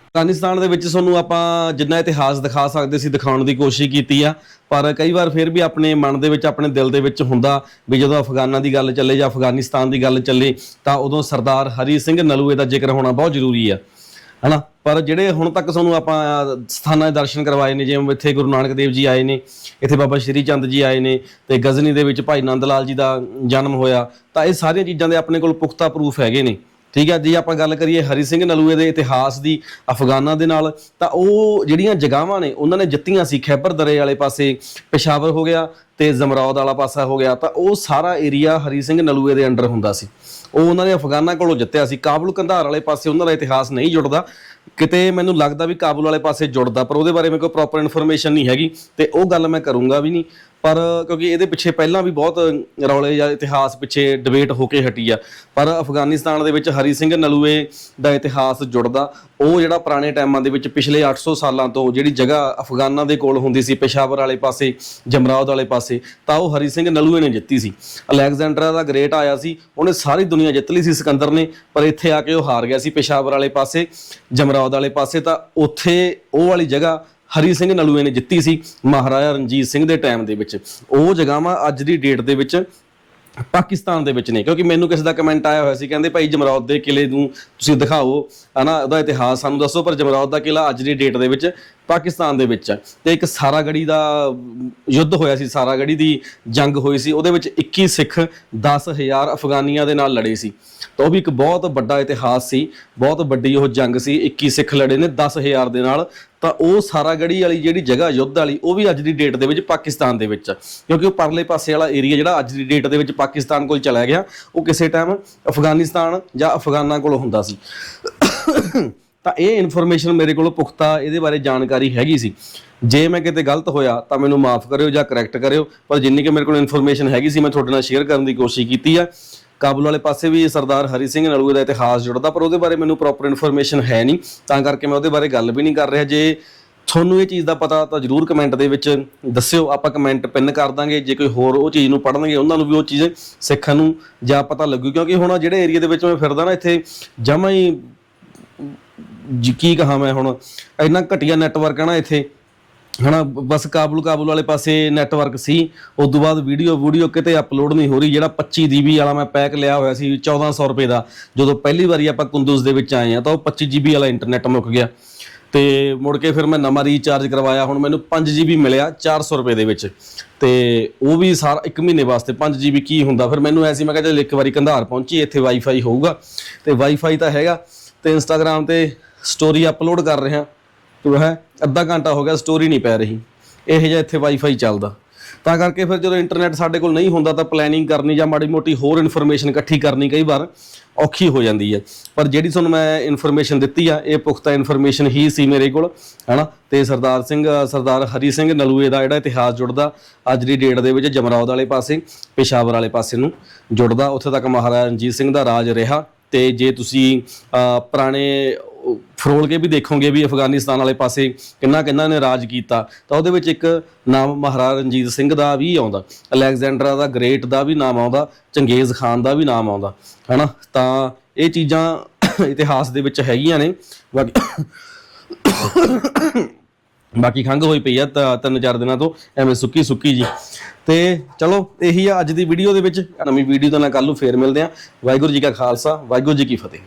ਅਫਗਾਨਿਸਤਾਨ ਦੇ ਵਿੱਚ ਤੁਹਾਨੂੰ ਆਪਾਂ ਜਿੰਨਾ ਇਤਿਹਾਸ ਦਿਖਾ ਸਕਦੇ ਸੀ, ਦਿਖਾਉਣ ਦੀ ਕੋਸ਼ਿਸ਼ ਕੀਤੀ ਆ, ਪਰ ਕਈ ਵਾਰ ਫਿਰ ਵੀ ਆਪਣੇ ਮਨ ਦੇ ਵਿੱਚ, ਆਪਣੇ ਦਿਲ ਦੇ ਵਿੱਚ ਹੁੰਦਾ ਵੀ ਜਦੋਂ ਅਫਗਾਨਾਂ ਦੀ ਗੱਲ ਚੱਲੇ ਜਾਂ ਅਫਗਾਨਿਸਤਾਨ ਦੀ ਗੱਲ ਚੱਲੇ, ਤਾਂ ਉਦੋਂ ਸਰਦਾਰ ਹਰੀ ਸਿੰਘ ਨਲੂਏ ਦਾ ਜ਼ਿਕਰ ਹੋਣਾ ਬਹੁਤ ਜ਼ਰੂਰੀ ਆ, ਹਨਾ? ਪਰ ਜਿਹੜੇ ਹੁਣ ਤੱਕ ਤੁਹਾਨੂੰ ਆਪਾਂ ਸਥਾਨਾਂ ਦੇ ਦਰਸ਼ਨ ਕਰਵਾਏ ਨੇ, ਜਿਵੇਂ ਇੱਥੇ ਗੁਰੂ ਨਾਨਕ ਦੇਵ ਜੀ ਆਏ ਨੇ, ਇੱਥੇ ਬਾਬਾ ਸ਼੍ਰੀ ਚੰਦ ਜੀ ਆਏ ਨੇ, ਤੇ ਗਜ਼ਨੀ ਦੇ ਵਿੱਚ ਭਾਈ ਨੰਦ ਲਾਲ ਜੀ ਦਾ ਜਨਮ ਹੋਇਆ, ਤਾਂ ਇਹ ਸਾਰੀਆਂ ਚੀਜ਼ਾਂ ਦੇ ਆਪਣੇ ਕੋਲ ਪੁਖਤਾ ਪ੍ਰੂਫ ਹੈਗੇ ਨੇ। ਠੀਕ ਹੈ, ਜੇ ਆਪਾਂ ਗੱਲ ਕਰੀਏ ਹਰੀ ਸਿੰਘ ਨਲੂਏ ਦੇ ਇਤਿਹਾਸ ਦੀ ਅਫਗਾਨਾਂ ਦੇ ਨਾਲ, ਤਾਂ ਉਹ ਜਿਹੜੀਆਂ ਜਗਾਵਾਂ ਨੇ, ਉਹਨਾਂ ਨੇ ਜਿੱਤੀਆਂ ਸੀ। ਖੈਬਰ ਦਰੇ ਵਾਲੇ ਪਾਸੇ ਪਿਸ਼ਾਵਰ ਹੋ ਗਿਆ ਤੇ ਜ਼ਮਰੌਦ ਵਾਲਾ ਪਾਸਾ ਹੋ ਗਿਆ। ਤਾਂ ਉਹ ਸਾਰਾ ਏਰੀਆ ਹਰੀ ਸਿੰਘ ਨਲੂਏ ਦੇ ਅੰਡਰ ਹੁੰਦਾ ਸੀ। ਉਹ ਉਹਨਾਂ ਨੇ ਅਫਗਾਨਾਂ ਕੋਲੋਂ ਜਿੱਤਿਆ ਸੀ। ਕਾਬੁਲ ਕੰਧਾਰ ਵਾਲੇ ਪਾਸੇ ਉਹਨਾਂ ਦਾ ਇਤਿਹਾਸ ਨਹੀਂ ਜੁੜਦਾ। ਕਿਤੇ ਮੈਨੂੰ ਲੱਗਦਾ ਵੀ ਕਾਬੁਲ ਵਾਲੇ ਪਾਸੇ ਜੁੜਦਾ, ਪਰ ਉਹਦੇ ਬਾਰੇ ਮੇਰੇ ਕੋਲ ਪ੍ਰੋਪਰ ਇਨਫੋਰਮੇਸ਼ਨ ਨਹੀਂ ਹੈਗੀ। ਤੇ ਉਹ ਗੱਲ ਮੈਂ ਕਰੂੰਗਾ ਵੀ ਨਹੀਂ। ਪਰ ਕਿਉਂਕਿ ਇਹਦੇ ਪਿੱਛੇ ਪਹਿਲਾਂ ਵੀ ਬਹੁਤ ਰੌਲੇ ਜਾਂ ਇਤਿਹਾਸ ਪਿੱਛੇ ਡਿਬੇਟ ਹੋ ਕੇ ਹਟੀ ਆ। ਪਰ ਅਫਗਾਨਿਸਤਾਨ ਦੇ ਵਿੱਚ ਹਰੀ ਸਿੰਘ ਨਲੂਏ ਦਾ ਇਤਿਹਾਸ ਜੁੜਦਾ। ਉਹ ਜਿਹੜਾ ਪੁਰਾਣੇ ਟਾਈਮਾਂ ਦੇ ਵਿੱਚ ਪਿਛਲੇ 800 ਸਾਲਾਂ ਤੋਂ ਜਿਹੜੀ ਜਗ੍ਹਾ ਅਫਗਾਨਾਂ ਦੇ ਕੋਲ ਹੁੰਦੀ ਸੀ, ਪੇਸ਼ਾਵਰ ਵਾਲੇ ਪਾਸੇ, ਜਮਰਾਉਦ ਵਾਲੇ ਪਾਸੇ, ਤਾਂ ਉਹ ਹਰੀ ਸਿੰਘ ਨਲੂਏ ਨੇ ਜਿੱਤੀ ਸੀ। ਅਲੈਗਜ਼ੈਂਡਰ ਦਾ ਗ੍ਰੇਟ ਆਇਆ ਸੀ, ਉਹਨੇ ਸਾਰੀ ਦੁਨੀਆ ਜਿੱਤ ਲਈ ਸੀ ਸਿਕੰਦਰ ਨੇ, ਪਰ ਇੱਥੇ ਆ ਕੇ ਉਹ ਹਾਰ ਗਿਆ ਸੀ ਪੇਸ਼ਾਵਰ ਵਾਲੇ ਪਾਸੇ, ਜਮਰਾਉਦ ਵਾਲੇ ਪਾਸੇ, ਤਾਂ ਉੱਥੇ ਉਹ ਵਾਲੀ ਜਗ੍ਹਾ ਹਰੀ ਸਿੰਘ ਨਲੂਏ ਨੇ ਜਿੱਤੀ ਸੀ ਮਹਾਰਾਜਾ ਰਣਜੀਤ ਸਿੰਘ ਦੇ ਟਾਈਮ ਦੇ ਵਿੱਚ। ਉਹ ਜਗ੍ਹਾਵਾਂ ਅੱਜ ਦੀ ਡੇਟ ਦੇ ਵਿੱਚ ਪਾਕਿਸਤਾਨ ਦੇ ਵਿੱਚ ਨੇ। ਕਿਉਂਕਿ ਮੈਨੂੰ ਕਿਸੇ ਦਾ ਕਮੈਂਟ ਆਇਆ ਹੋਇਆ ਸੀ, ਕਹਿੰਦੇ ਭਾਈ ਜਮਰੌਦ ਦੇ ਕਿਲੇ ਨੂੰ ਤੁਸੀਂ ਦਿਖਾਓ। ਹਨਾ, ਉਹਦਾ ਇਤਿਹਾਸ ਸਾਨੂੰ ਦੱਸੋ, ਪਰ ਜਮਰੌਦ ਦਾ ਕਿਲਾ ਅੱਜ ਦੀ ਡੇਟ ਦੇ ਵਿੱਚ ਪਾਕਿਸਤਾਨ ਦੇ ਵਿੱਚ ਹੈ। ਤੇ ਇੱਕ ਸਾਰਾਗੜੀ ਦਾ ਯੁੱਧ ਹੋਇਆ ਸੀ, ਸਾਰਾਗੜੀ ਦੀ ਜੰਗ ਹੋਈ ਸੀ, ਉਹਦੇ ਵਿੱਚ 21 ਸਿੱਖ 10000 ਅਫਗਾਨੀਆਂ ਦੇ ਨਾਲ ਲੜੇ ਸੀ। ਤਾਂ ਉਹ ਵੀ ਇੱਕ ਬਹੁਤ ਵੱਡਾ ਇਤਿਹਾਸ ਸੀ, ਬਹੁਤ ਵੱਡੀ ਉਹ ਜੰਗ ਸੀ 21 ਸਿੱਖ ਲੜੇ ਨੇ 10000 ਦੇ ਨਾਲ। ਤਾਂ ਉਹ ਸਾਰਾਗੜੀ ਵਾਲੀ ਜਿਹੜੀ ਜਗ੍ਹਾ ਯੁੱਧ ਵਾਲੀ, ਉਹ ਵੀ ਅੱਜ ਦੀ ਡੇਟ ਦੇ ਵਿੱਚ ਪਾਕਿਸਤਾਨ ਦੇ ਵਿੱਚ ਆ। ਕਿਉਂਕਿ ਉਹ ਪਰਲੇ ਪਾਸੇ ਵਾਲਾ ਏਰੀਆ ਜਿਹੜਾ ਅੱਜ ਦੀ ਡੇਟ ਦੇ ਵਿੱਚ ਪਾਕਿਸਤਾਨ ਕੋਲ ਚਲਾ ਗਿਆ, ਉਹ ਕਿਸੇ ਟਾਈਮ ਅਫਗਾਨਿਸਤਾਨ ਜਾਂ ਅਫਗਾਨਾਂ ਕੋਲ ਹੁੰਦਾ ਸੀ। ਤਾਂ ਇਹ ਇਨਫੋਰਮੇਸ਼ਨ ਮੇਰੇ ਕੋਲ ਪੁਖਤਾ, ਇਹਦੇ ਬਾਰੇ ਜਾਣਕਾਰੀ ਹੈਗੀ ਸੀ। ਜੇ ਮੈਂ ਕਿਤੇ ਗਲਤ ਹੋਇਆ, ਤਾਂ ਮੈਨੂੰ ਮਾਫ ਕਰਿਓ ਜਾਂ ਕਰੈਕਟ ਕਰਿਓ, ਪਰ ਜਿੰਨੀ ਕਿ ਮੇਰੇ ਕੋਲ ਇਨਫੋਰਮੇਸ਼ਨ ਹੈਗੀ ਸੀ, ਮੈਂ ਤੁਹਾਡੇ ਨਾਲ ਸ਼ੇਅਰ ਕਰਨ ਦੀ ਕੋਸ਼ਿਸ਼ ਕੀਤੀ ਆ। ਕਾਬੁਲ ਵਾਲੇ ਪਾਸੇ ਵੀ ਸਰਦਾਰ ਹਰੀ ਸਿੰਘ ਨਲੂਏ ਦਾ ਇਤਿਹਾਸ ਜੁੜਦਾ, ਪਰ ਉਹਦੇ ਬਾਰੇ ਮੈਨੂੰ ਪ੍ਰੋਪਰ ਇਨਫੋਰਮੇਸ਼ਨ ਹੈ ਨਹੀਂ। ਤਾਂ ਕਰਕੇ ਮੈਂ ਉਹਦੇ ਬਾਰੇ ਗੱਲ ਵੀ ਨਹੀਂ ਕਰ ਰਿਹਾ। ਜੇ ਤੁਹਾਨੂੰ ਇਹ ਚੀਜ਼ ਦਾ ਪਤਾ, ਤਾਂ ਜਰੂਰ ਕਮੈਂਟ ਦੇ ਵਿੱਚ ਦੱਸਿਓ। ਆਪਾਂ ਕਮੈਂਟ ਪਿੰਨ ਕਰ ਦਾਂਗੇ। ਜੇ ਕੋਈ ਹੋਰ ਉਹ ਚੀਜ਼ ਨੂੰ ਪੜਨਗੇ ਉਹਨਾਂ ਨੂੰ ਵੀ ਉਹ ਚੀਜ਼ ਸਿੱਖਣ ਨੂੰ ਜਾਂ ਪਤਾ ਲੱਗੂ। ਕਿਉਂਕਿ ਹੁਣ ਜਿਹੜੇ ਏਰੀਆ ਦੇ ਵਿੱਚ ਮੈਂ ਫਿਰਦਾ ਨਾ, ਇੱਥੇ ਜਮਾਂ ਹੀ ਜੀ ਕੀ ਕਹਾਂ ਮੈਂ ਹੁਣ, ਇੰਨਾ ਘਟੀਆ ਨੈਟਵਰਕ ਹੈ ਨਾ ਇੱਥੇ। ਹਨਾ, ਬਸ ਕਾਬੁਲ ਕਾਬੁਲ ਵਾਲੇ ਪਾਸੇ ਨੈਟਵਰਕ ਸੀ। ਉਸ ਤੋਂ ਬਾਅਦ ਵੀਡੀਓ ਵੀਡੀਓ ਕਿਤੇ ਅਪਲੋਡ ਨਹੀਂ ਹੋ ਰਹੀ, ਜਿਹੜਾ 25 ਜੀਬੀ ਵਾਲਾ ਮੈਂ ਪੈਕ ਲਿਆ ਹੋਇਆ ਸੀ 1400 ਰੁਪਏ ਦਾ। ਜਦੋਂ ਪਹਿਲੀ ਵਾਰੀ ਆਪਾਂ ਕੁੰਦੂਸ ਦੇ ਵਿੱਚ ਆਏ ਆ ਤਾਂ ਉਹ 25 ਜੀਬੀ ਵਾਲਾ ਇੰਟਰਨੈਟ ਮੁੱਕ ਗਿਆ। ਤੇ ਮੁੜ ਕੇ ਫਿਰ ਮੈਂ ਨਵਾਂ ਰੀਚਾਰਜ ਕਰਵਾਇਆ, ਹੁਣ ਮੈਨੂੰ 5 GB ਮਿਲਿਆ 400 ਰੁਪਏ ਦੇ ਵਿੱਚ। ਤੇ ਉਹ ਵੀ ਸਾਰਾ, ਇੱਕ ਮਹੀਨੇ ਵਾਸਤੇ 5 GB ਕੀ ਹੁੰਦਾ? ਫਿਰ ਮੈਨੂੰ ਐਸੀ ਮੈਂ ਕਿਹਾ ਚੱਲ ਇੱਕ ਵਾਰੀ ਕੰਧਾਰ ਪਹੁੰਚੀ, ਇੱਥੇ ਵਾਈਫਾਈ ਹੋਊਗਾ। ਤੇ ਵਾਈਫਾਈ ਤਾਂ ਹੈਗਾ, ਤੇ ਇੰਸਟਾਗ੍ਰam ਤੇ ਸਟੋਰੀ ਅਪਲੋਡ ਕਰ ਰਿਹਾ। ਤੋ ਹੈ, ਅੱਧਾ ਘੰਟਾ ਹੋ ਗਿਆ ਸਟੋਰੀ ਨਹੀਂ ਪੈ ਰਹੀ। ਇਹ ਜਿਹਾ ਇੱਥੇ ਵਾਈਫਾਈ ਚੱਲਦਾ। ਤਾਂ ਕਰਕੇ ਫਿਰ ਜਦੋਂ ਇੰਟਰਨੈਟ ਸਾਡੇ ਕੋਲ ਨਹੀਂ ਹੁੰਦਾ ਤਾਂ ਪਲੈਨਿੰਗ ਕਰਨੀ ਜਾਂ ਮਾੜੀ ਮੋਟੀ ਹੋਰ ਇਨਫੋਰਮੇਸ਼ਨ ਇਕੱਠੀ ਕਰਨੀ ਕਈ ਵਾਰ ਔਖੀ ਹੋ ਜਾਂਦੀ ਹੈ। ਪਰ ਜਿਹੜੀ ਤੁਹਾਨੂੰ ਮੈਂ ਇਨਫੋਰਮੇਸ਼ਨ ਦਿੱਤੀ ਆ, ਇਹ ਪੁਖਤਾ ਇਨਫੋਰਮੇਸ਼ਨ ਹੀ ਸੀ ਮੇਰੇ ਕੋਲ, ਹਨਾ? ਤੇ ਸਰਦਾਰ ਸਿੰਘ, ਸਰਦਾਰ ਹਰੀ ਸਿੰਘ ਨਲੂਏ ਦਾ ਜਿਹੜਾ ਇਤਿਹਾਸ ਜੁੜਦਾ, ਅੱਜ ਦੀ ਡੇਟ ਦੇ ਵਿੱਚ ਜਮਰੌਦ ਵਾਲੇ ਪਾਸੇ, ਪੇਸ਼ਾਵਰ ਵਾਲੇ ਪਾਸੇ ਨੂੰ ਜੁੜਦਾ, ਉੱਥੇ ਤੱਕ ਮਹਾਰਾਜਾ ਰਣਜੀਤ ਸਿੰਘ ਦਾ ਰਾਜ ਰਿਹਾ। ਤੇ ਜੇ ਤੁਸੀਂ ਪੁਰਾਣੇ ਫਰੋਲ ਕੇ ਵੀ ਦੇਖੋਗੇ ਵੀ ਅਫਗਾਨਿਸਤਾਨ ਵਾਲੇ ਪਾਸੇ ਕਿੰਨਾ ਕਿੰਨਾ ਨੇ ਰਾਜ ਕੀਤਾ, ਤਾਂ ਉਹਦੇ ਵਿੱਚ ਇੱਕ ਨਾਮ ਮਹਾਰਾਜਾ ਰਣਜੀਤ ਸਿੰਘ ਦਾ ਵੀ ਆਉਂਦਾ, ਅਲੈਗਜ਼ੈਂਡਰ ਦਾ ਗ੍ਰੇਟ ਦਾ ਵੀ ਨਾਮ ਆਉਂਦਾ, ਚੰਗੇਜ਼ ਖਾਨ ਦਾ ਵੀ ਨਾਮ ਆਉਂਦਾ, ਹੈਨਾ? ਤਾਂ ਇਹ ਚੀਜ਼ਾਂ ਇਤਿਹਾਸ ਦੇ ਵਿੱਚ ਹੈਗੀਆਂ ਨੇ, ਬਾਕੀ ਬਾਕੀ ਖੰਘ ਹੋਈ ਪਈ ਆ ਤਿੰਨ ਚਾਰ ਦਿਨਾਂ ਤੋਂ, ਐਵੇਂ ਸੁੱਕੀ ਸੁੱਕੀ ਜੀ। ਤੇ ਚਲੋ, ਇਹੀ ਆ ਅੱਜ ਦੀ ਵੀਡੀਓ ਦੇ ਵਿੱਚ। ਨਵੀਂ ਵੀਡੀਓ ਦੇ ਨਾਲ ਕੱਲ ਨੂੰ ਫੇਰ ਮਿਲਦੇ ਆ ਵਾਹਿਗੁਰੂ ਜੀ ਕਾ ਖਾਲਸਾ, ਵਾਹਿਗੁਰੂ ਜੀ ਕੀ ਫਤਿਹ।